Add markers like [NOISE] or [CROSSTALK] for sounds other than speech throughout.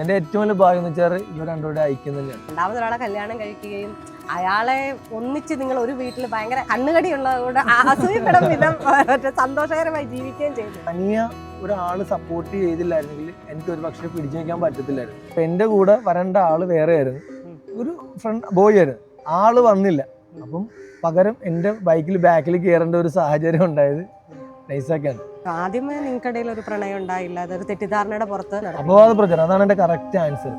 എന്റെ ഏറ്റവും വലിയ ഭാഗ്യം എന്ന് വെച്ചാൽ ഇവർ രണ്ടുപേരും ഐക്യം തന്നെയാണ് രണ്ടാമത് ഒരാളെ കല്യാണം കഴിക്കുകയും അയാളെ ഒന്നിച്ച് നിങ്ങൾ ഒരു വീട്ടിൽ ഭയങ്കര കണ്ണുകടിയുള്ളതുകൊണ്ട് അസൂയപ്പെടാൻ വിധം സന്തോഷകരമായി ജീവിക്കുകയും ചെയ്തു. അനിയ ഒരാൾ സപ്പോർട്ട് ചെയ്തില്ലായിരുന്നെങ്കിൽ എനിക്ക് ഒരു പക്ഷേ പിടിച്ചു നിൽക്കാൻ പറ്റത്തില്ലായിരുന്നു. അപ്പൊ എന്റെ കൂടെ വരേണ്ട ആൾ വേറെ ആയിരുന്നു ഒരു ഫ്രണ്ട് ബോയ് ആയിരുന്നു. ആൾ വന്നില്ല. അപ്പം പകരം എന്റെ ബൈക്കിൽ ബാക്കിൽ കയറേണ്ട ഒരു സാഹചര്യം ഉണ്ടായത് നൈസാക്കാണ്. ആദ്യമേ നിങ്ങൾക്കിടയിൽ ഒരു പ്രണയം ഉണ്ടായില്ല. അതൊരു തെറ്റിദ്ധാരണയുടെ പുറത്ത് നടന്നു. അപവാദ പ്രചരണം. അതാണ് എന്റെ കറക്റ്റ് ആൻസർ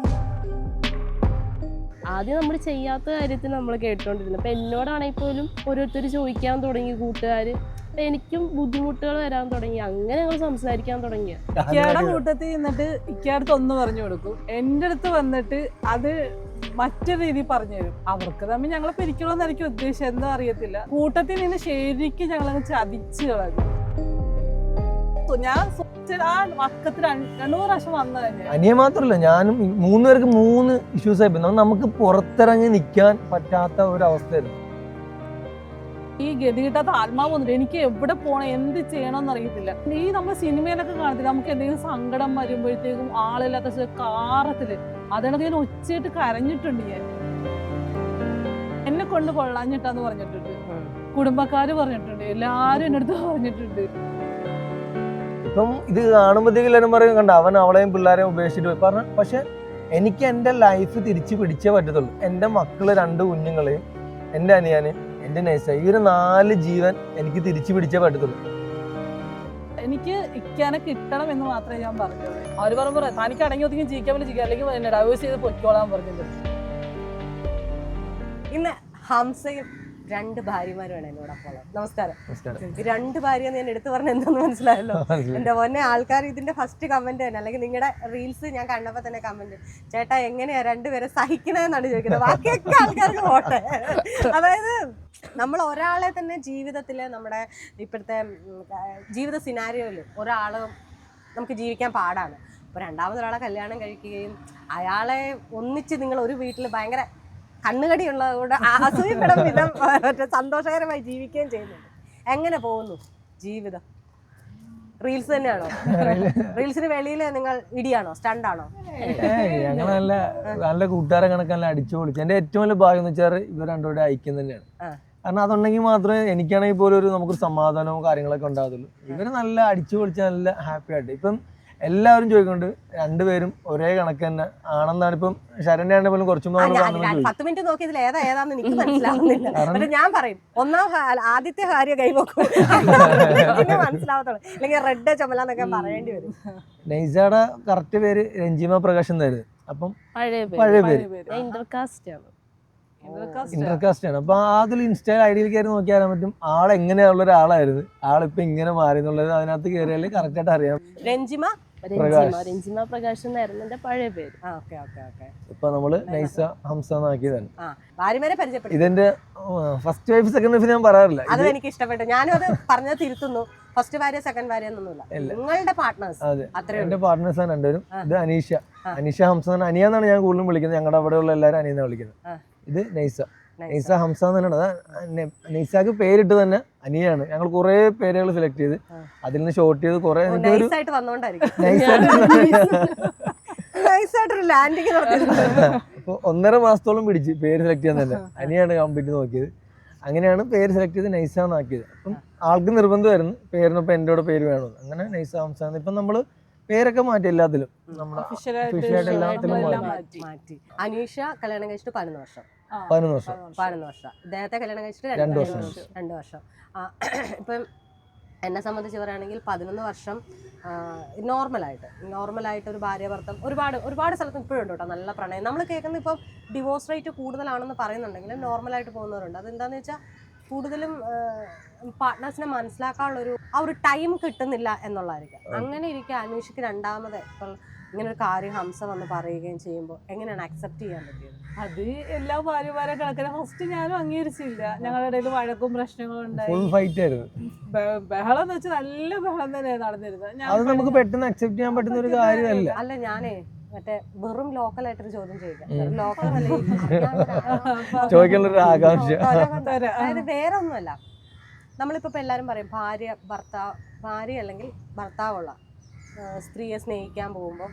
ആദ്യം നമ്മൾ ചെയ്യാത്ത കാര്യത്തിൽ നമ്മൾ കേട്ടുകൊണ്ടിരുന്നത്. അപ്പൊ എന്നോടാണെങ്കിൽ പോലും ഓരോരുത്തർ ചോദിക്കാൻ തുടങ്ങി കൂട്ടുകാർ അപ്പൊ എനിക്കും ബുദ്ധിമുട്ടുകൾ വരാൻ തുടങ്ങി. അങ്ങനെ ഞങ്ങൾ സംസാരിക്കാൻ തുടങ്ങിയ. ഇക്കയുടെ കൂട്ടത്തിൽ നിന്നിട്ട് ഇക്കടുത്ത് ഒന്ന് പറഞ്ഞു കൊടുക്കും. എന്റെ അടുത്ത് വന്നിട്ട് അത് മറ്റു രീതി പറഞ്ഞു തരും. അവർക്ക് തമ്മിൽ ഞങ്ങളെ പിരിക്കണമെന്നായിരിക്കും ഉദ്ദേശം എന്താ അറിയത്തില്ല. കൂട്ടത്തിൽ നിന്ന് ശരിക്കും ഞങ്ങളങ്ങ് ചതിച്ചു കളഞ്ഞു. ഞാൻ ആ വക്കത്ത് രണ്ട് പ്രാവശ്യം തന്നെ അനിയ മാത്രമല്ല ഞാനും മൂന്ന് പേർക്ക് മൂന്ന് ഇഷ്യൂസ് ആയി. നമുക്ക് പുറത്തിറങ്ങി നിൽക്കാൻ പറ്റാത്ത ഒരു അവസ്ഥയായിരുന്നു ഈ ഗതി കിട്ടാത്ത ആത്മാവ് വന്നിട്ട് എനിക്ക് എവിടെ പോകണം എന്ത് ചെയ്യണമെന്ന് അറിയത്തില്ല. ഈ നമ്മൾ സിനിമയിലൊക്കെ കാണത്തില്ല നമുക്ക് എന്തെങ്കിലും സങ്കടം വരുമ്പോഴത്തേക്കും ആളില്ലാത്ത കാറത്തിൽ. അതിനകത്ത് ഞാൻ ഒച്ചയായിട്ട് കരഞ്ഞിട്ടുണ്ട് ഞാൻ. എന്നെ കൊണ്ട് കൊള്ളാഞ്ഞിട്ടാന്ന് പറഞ്ഞിട്ടുണ്ട്. കുടുംബക്കാര് പറഞ്ഞിട്ടുണ്ട്. എല്ലാരും എന്നെടുത്ത് പറഞ്ഞിട്ടുണ്ട്. ഇപ്പം ഇത് കാണുമ്പോഴത്തേക്കും എല്ലാവരും പറയും കണ്ട അവൻ അവളെയും പിള്ളേരെയും ഉപേക്ഷിച്ചിട്ട് പോയി. പറഞ്ഞ പക്ഷെ എനിക്ക് എന്റെ ലൈഫ് തിരിച്ചു പിടിച്ചേ പറ്റത്തുള്ളൂ. എന്റെ മക്കൾ രണ്ട് കുഞ്ഞുങ്ങളെയും എന്റെ അനിയാന് എന്റെ നൈസ ഈ ഒരു നാല് ജീവൻ എനിക്ക് തിരിച്ചു പിടിച്ചേ പറ്റത്തുള്ളൂ. എനിക്ക് ഇക്കാനെ കിട്ടണം എന്ന് മാത്രമേ ഞാൻ പറഞ്ഞു അവർ പറയാം തനിക്ക് അടങ്ങി ഒതുങ്ങി ജീവിക്കാൻ വേണ്ടി ജീവിക്കാൻ അല്ലെങ്കിൽ എന്നെ ഡൈവേഴ്സ് ചെയ്ത് പൊയ്ക്കോളാൻ പറഞ്ഞിട്ടുണ്ട് ഇന്ന് ഹംസയും രണ്ട് ഭാര്യമാരുമാണ് എന്നോടൊപ്പം നമസ്കാരം. രണ്ട് ഭാര്യ ഞാൻ എടുത്തു പറഞ്ഞ എന്തെന്ന് മനസ്സിലായല്ലോ? മനസ്സിലായി. എന്റെ മോനെ ആൾക്കാർ ഇതിന്റെ ഫസ്റ്റ് കമന്റ് തന്നെ അല്ലെങ്കിൽ നിങ്ങളുടെ റീൽസ് ഞാൻ കണ്ടപ്പോ തന്നെ കമന്റ് ചേട്ടാ എങ്ങനെയാ രണ്ടുപേരെ സഹിക്കണെന്നാണ് ചോദിക്കുന്നത്. ബാക്കിയൊക്കെ ആൾക്കാർക്ക് പോട്ടെ. അതായത് നമ്മൾ ഒരാളെ തന്നെ ജീവിതത്തിൽ നമ്മുടെ ഇപ്പോഴത്തെ ജീവിത സിനാരിയോയിൽ ഒരാൾ നമുക്ക് ജീവിക്കാൻ പാടാണ്. അപ്പോൾ രണ്ടാമതൊരാളെ കല്യാണം കഴിക്കുകയും അയാളെ ഒന്നിച്ച് നിങ്ങൾ ഒരു വീട്ടിൽ ഭയങ്കര കണ്ണുകടിയുള്ളതുകൊണ്ട് അസൂയപ്പെടും വിധം മറ്റേ സന്തോഷകരമായി ജീവിക്കുകയും ചെയ്യുന്നുണ്ട്. എങ്ങനെ പോകുന്നു ജീവിതം? റീൽസ് തന്നെയാണോ? റീൽസിന് വെളിയിൽ നിങ്ങൾ ഇടിയാണോ? സ്റ്റണ്ടാണോ? ഞങ്ങൾ നല്ല നല്ല കൂട്ടുകാരെ കണക്ക് നല്ല അടിച്ചു പൊളിച്ചു. എന്റെ ഏറ്റവും വലിയ ഭാഗ്യം എന്ന് വെച്ചാൽ ഇവർ രണ്ടുപേരുടെ ഐക്യം തന്നെയാണ്. കാരണം അതുണ്ടെങ്കിൽ മാത്രമേ എനിക്കാണെങ്കിൽ പോലും ഒരു നമുക്കൊരു സമാധാനവും കാര്യങ്ങളൊക്കെ ഉണ്ടാകത്തുള്ളൂ. ഇവർ നല്ല അടിച്ചു പൊളിച്ച് നല്ല ഹാപ്പി ആയിട്ട്. ഇപ്പം എല്ലാവരും ചോദിക്കുന്നുണ്ട്. രണ്ടുപേരും ഒരേ കണക്ക് തന്നെ ആണെന്നാണ്. ഇപ്പം ശരണ്യാണ് പോലും കുറച്ചും പത്ത് മിനിറ്റ് നോക്കിയതിൽ ഏതാ ഏതാന്ന് എനിക്ക് മനസ്സിലാവുന്നില്ല. പക്ഷെ ഞാൻ പറയും ഒന്നാം ആദ്യത്തെ ഭാര്യ കൈവക്കും [LAUGHS] മനസ്സിലാവത്തുള്ളൂ അല്ലെങ്കിൽ റെഡ് ചുമലാന്നൊക്കെ പറയേണ്ടി വരും. നൈസയുടെ കറക്റ്റ് പേര് രഞ്ജിമ പ്രകാശ് എന്നായിരുന്നു അപ്പം പഴയ പേര്. പഴയ പേര്. പേര്. ഇന്റർകാസ്റ്റ് ആണ്. ഇന്റർകാസ്റ്റ് ആണ്. അപ്പൊ അതിൽ ഇൻസ്റ്റാ ഐഡിയിൽ കയറി നോക്കിയാൽ പറ്റും. ആൾ എങ്ങനെയുള്ള ഒരാളായിരുന്നു. ആളിപ്പോ ഇങ്ങനെ മാറി എന്നുള്ളത് അതിനകത്ത് കയറിയാൽ കറക്റ്റ് ആയിട്ട് അറിയാം. രഞ്ജിമ രഞ്ജിമ രഞ്ജിമ പ്രകാശ് എന്നായിരുന്നു എന്റെ പഴയ പേര്. ഇപ്പൊ നമ്മൾ നൈസ ഹംസ എന്നാക്കിയതാണ്. ആ ഭാര്യമാരെ പരിചയപ്പെട്ടു ഇതിന്റെ ഫസ്റ്റ് വൈഫ് സെക്കൻഡ് വൈഫ് ഞാൻ പറയാറില്ല. അതും എനിക്ക് ഇഷ്ടപ്പെട്ടു. ഞാനും അത് പറഞ്ഞത് തിരുത്തുന്നു. ഫസ്റ്റ് ഭാര്യ സെക്കൻഡ് ഭാര്യ എന്നൊന്നുമില്ല. നിങ്ങളുടെ പാർട്ട്നേഴ്സ് അതെ. എന്റെ പാർട്ട്നേഴ്സ് ആണ് രണ്ടുപേരും. ഇത് അനീഷ. അനീഷ ഹംസ അനിയ എന്നാണ് ഞാൻ കൂടുതലും വിളിക്കുന്നത്. ഞങ്ങളുടെ അവിടെയുള്ള എല്ലാവരും അനിയെന്നാണ് വിളിക്കുന്നത്. ഇത് നൈസ. നൈസ. ഹംസ തന്നെയാണ് നൈസാക്ക് പേരിട്ട് തന്നെ അനിയാണ് ഞങ്ങൾ കുറെ പേരുകൾ സെലക്ട് ചെയ്ത്. അതിൽ നിന്ന് ഷോർട്ട് ചെയ്ത് കുറെ [LAUGHS] അപ്പൊ ഒന്നര മാസത്തോളം പിടിച്ച് പേര് സെലക്ട് ചെയ്യാൻ തന്നെ. അനിയാണ് കംപ്ലീറ്റ് നോക്കിയത്. അങ്ങനെയാണ് പേര് സെലക്ട് ചെയ്ത് നൈസാന്നാക്കിയത്. അപ്പം ആൾക്ക് നിർബന്ധമായിരുന്നു. പേരിനൊപ്പം എന്റെ കൂടെ പേര് വേണമെന്ന്. അങ്ങനെ നൈസ ഹംസ ഇപ്പം നമ്മൾ പേരൊക്കെ മാറ്റി എല്ലാത്തിലും. മാറ്റി. അനീഷ കല്യാണം കഴിച്ചിട്ട് പതിനൊന്ന് വർഷം. പതിനൊന്ന് വർഷം. പതിനൊന്ന് വർഷം. ഇദ്ദേഹത്തെ കല്യാണം കഴിച്ചിട്ട് രണ്ട് വർഷം. രണ്ട് വർഷം. ആ, [CLEARS THROAT] ഇപ്പം എന്നെ സംബന്ധിച്ച് പറയുകയാണെങ്കിൽ പതിനൊന്ന് വർഷം നോർമലായിട്ട്. നോർമലായിട്ട് ഒരു ഭാര്യ ഭർത്തം ഒരുപാട് ഒരുപാട് സ്ഥലത്ത് ഇപ്പോഴും ഉണ്ട് കേട്ടോ. നല്ല പ്രണയം. നമ്മൾ കേൾക്കുന്ന ഇപ്പം ഡിവോഴ്സ് റേറ്റ് കൂടുതലാണെന്ന് പറയുന്നുണ്ടെങ്കിലും നോർമലായിട്ട് പോകുന്നവരുണ്ട്. അതെന്താണെന്ന് വെച്ചാൽ കൂടുതലും പാർട്ട്നേഴ്സിനെ മനസ്സിലാക്കാനുള്ളൊരു ആ ഒരു ടൈം കിട്ടുന്നില്ല എന്നുള്ളതായിരിക്കും. അങ്ങനെ ഇരിക്കുക അന്വേഷിക്ക് രണ്ടാമത് ഇപ്പോൾ ഇങ്ങനെ ഒരു കാര്യം ഹംസ വന്ന് പറയുകയും ചെയ്യുമ്പോൾ എങ്ങനെയാണ് അക്സെപ്റ്റ് ചെയ്യാൻ പറ്റിയത്? അത് എല്ലാ ഭാര്യമാരെ കിടക്കുന്ന ഫസ്റ്റ് ഞാനും അംഗീകരിച്ചില്ല. ഞങ്ങളുടെ ഇടയിൽ വഴക്കും പ്രശ്നങ്ങളും ഉണ്ടായി. ഫുൾ ഫൈറ്റ് ആയിരുന്നു. ബഹളം എന്ന് വെച്ചാൽ നല്ല ബഹളം തന്നെ നടന്നിരുന്നത്. ഞാൻ അത് നമുക്ക് പെട്ടെന്ന് അക്സെപ്റ്റ് ചെയ്യാൻ പറ്റുന്ന ഒരു കാര്യമല്ല. അല്ല ഞാനേ മറ്റേ വെറും ലോക്കൽ ആയിട്ടൊരു ചോദ്യം ചെയ്യുക വെറും ലോക്കൽ ചോദിക്കാനുള്ള ഒരു ആകാംക്ഷ. ഒരാ- അതായത് വേറെ ഒന്നുമല്ല നമ്മളിപ്പോ ഇപ്പൊ എല്ലാരും പറയും ഭാര്യ ഭർത്താവ് ഭാര്യ അല്ലെങ്കിൽ ഭർത്താവുള്ള ആ, സ്ത്രീയെ സ്നേഹിക്കാൻ പോകുമ്പോൾ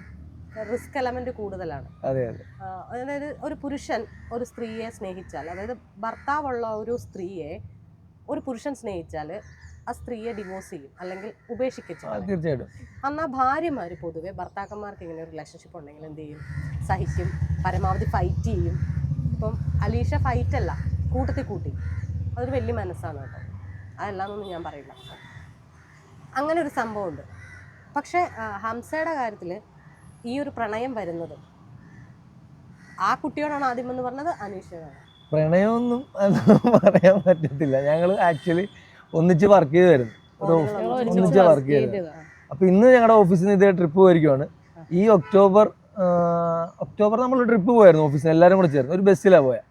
റിസ്ക് എലമെന്റ് കൂടുതലാണ്. അതെ അതെ. അതായത് ഒരു പുരുഷൻ ഒരു സ്ത്രീയെ സ്നേഹിച്ചാൽ അതായത് ഭർത്താവുള്ള ഒരു സ്ത്രീയെ ഒരു പുരുഷൻ സ്നേഹിച്ചാൽ ആ സ്ത്രീയെ ഡിവോഴ്സ് ചെയ്യും അല്ലെങ്കിൽ ഉപേക്ഷിക്കും ആ, തീർച്ചയായിട്ടും. എന്നാൽ ഭാര്യമാർ പൊതുവെ ഭർത്താക്കന്മാർക്ക് ഇങ്ങനെ ഒരു റിലേഷൻഷിപ്പ് ഉണ്ടെങ്കിൽ എന്ത് ചെയ്യും? സഹിക്കും പരമാവധി ഫൈറ്റ് ചെയ്യും. ഇപ്പം അലീഷ ഫൈറ്റ് അല്ല കൂട്ടത്തിൽ കൂട്ടി. അതൊരു വലിയ മനസ്സാണ് കേട്ടോ. അതല്ലാന്നൊന്നും ഞാൻ പറയില്ല. അങ്ങനെ ഒരു സംഭവമുണ്ട്. പക്ഷേ ഹംസയുടെ കാര്യത്തിൽ ഈ ഒരു പ്രണയം വരുന്നത് ആ കുട്ടിയോടാണ് ആദ്യം എന്ന് പറഞ്ഞത് അനീഷയോടാണ്. പ്രണയമൊന്നും പറയാൻ പറ്റത്തില്ല. ഞങ്ങൾ ആക്ച്വലി ഒന്നിച്ച് വർക്ക് ചെയ്തായിരുന്നു. ഒന്നിച്ച് വർക്ക് ചെയ്തത്. അപ്പൊ ഇന്ന് ഞങ്ങളുടെ ഓഫീസിൽ നിന്ന് ഇതേ ട്രിപ്പ് പോയിരിക്കുവാണ്. ഈ ഒക്ടോബർ ഒക്ടോബർ നമ്മൾ ട്രിപ്പ് പോയായിരുന്നു ഓഫീസിൽ എല്ലാവരും കൂടെ ചേർന്ന്. ഒരു ബസ്സിലാണ് പോയത്.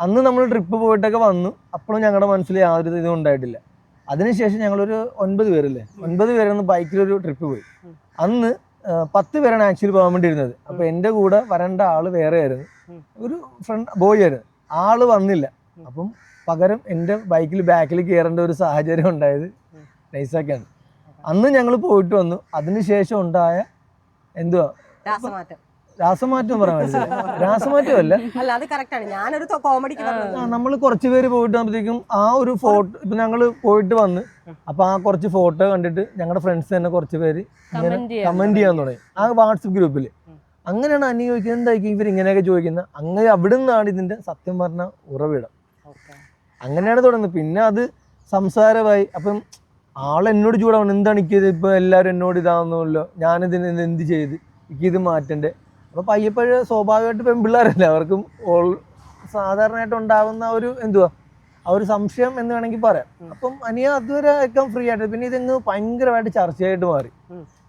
അന്ന് നമ്മൾ ട്രിപ്പ് പോയിട്ടൊക്കെ വന്നു. അപ്പോഴും ഞങ്ങളുടെ മനസ്സിൽ യാതൊരു ഇതും ഉണ്ടായിട്ടില്ല. അതിനുശേഷം ഞങ്ങളൊരു ഒൻപത് പേരല്ലേ? ഒൻപത് പേരന്ന് ബൈക്കിലൊരു ട്രിപ്പ് പോയി. അന്ന് പത്ത് പേരാണ് ആക്ച്വലി പോകാൻ വേണ്ടി ഇരുന്നത്. അപ്പൊ എന്റെ കൂടെ വരേണ്ട ആൾ വേറെ ആയിരുന്നു. ഒരു ഫ്രണ്ട് ബോയ് ആയിരുന്നു. ആൾ വന്നില്ല. അപ്പം പകരം എന്റെ ബൈക്കിൽ ബാക്കിൽ കയറേണ്ട ഒരു സാഹചര്യം ഉണ്ടായത്. നൈസാക്കാണ്. അന്ന് ഞങ്ങൾ പോയിട്ട് വന്നു. അതിനുശേഷം ഉണ്ടായ എന്തുവാ? രാസമാറ്റം പറയാൻ രാസമാറ്റം അല്ല അല്ല അത് കറക്റ്റാണ് ഞാനൊരു കോമഡിക്ക് നമ്മൾ കുറച്ച് പേര് പോയിട്ട് വന്നപ്പോഴത്തേക്കും ആ ഒരു ഫോട്ടോ ഇപ്പൊ ഞങ്ങൾ പോയിട്ട് വന്ന് അപ്പൊ ആ കുറച്ച് ഫോട്ടോ കണ്ടിട്ട് ഞങ്ങളുടെ ഫ്രണ്ട്സ് തന്നെ കുറച്ച് പേര് കമന്റ് ചെയ്യാം കമന്റ് ചെയ്യാൻ തുടങ്ങി. ആ വാട്സപ്പ് ഗ്രൂപ്പിൽ അങ്ങനെയാണ് അന്യ ചോദിക്കുന്നത്. എന്തായിരിക്കും ഇവർ ഇങ്ങനെയൊക്കെ ചോദിക്കുന്നത്? അങ്ങനെ അവിടെ നിന്നാണ് ഇതിന്റെ സത്യം പറഞ്ഞ ഉറവിടം. അങ്ങനെയാണ് തുടങ്ങുന്നത്. പിന്നെ അത് സംസാരമായി. അപ്പം ആൾ എന്നോട് ചൂടാവണം. എന്താണ് എനിക്കിത് ഇപ്പൊ എല്ലാവരും എന്നോട് ഇതാവുന്നല്ലോ ഞാനിതിന് എന്ത് ചെയ്ത്? എനിക്കിത് മാറ്റണ്ടേ? അപ്പൊ പയ്യപ്പഴ സ്വാഭാവികമായിട്ട് പെൺപിള്ളേരല്ല? അവർക്കും ഓൾ സാധാരണയായിട്ട് ഉണ്ടാകുന്ന ഒരു എന്തുവാ? ആ ഒരു സംശയം എന്ന് വേണമെങ്കിൽ പറയാം. അപ്പം അനിയ അതുവരെ ഒക്കെ ഫ്രീ ആയിട്ട് പിന്നെ ഇതങ്ങ് ഭയങ്കരമായിട്ട് ചർച്ചയായിട്ട് മാറി.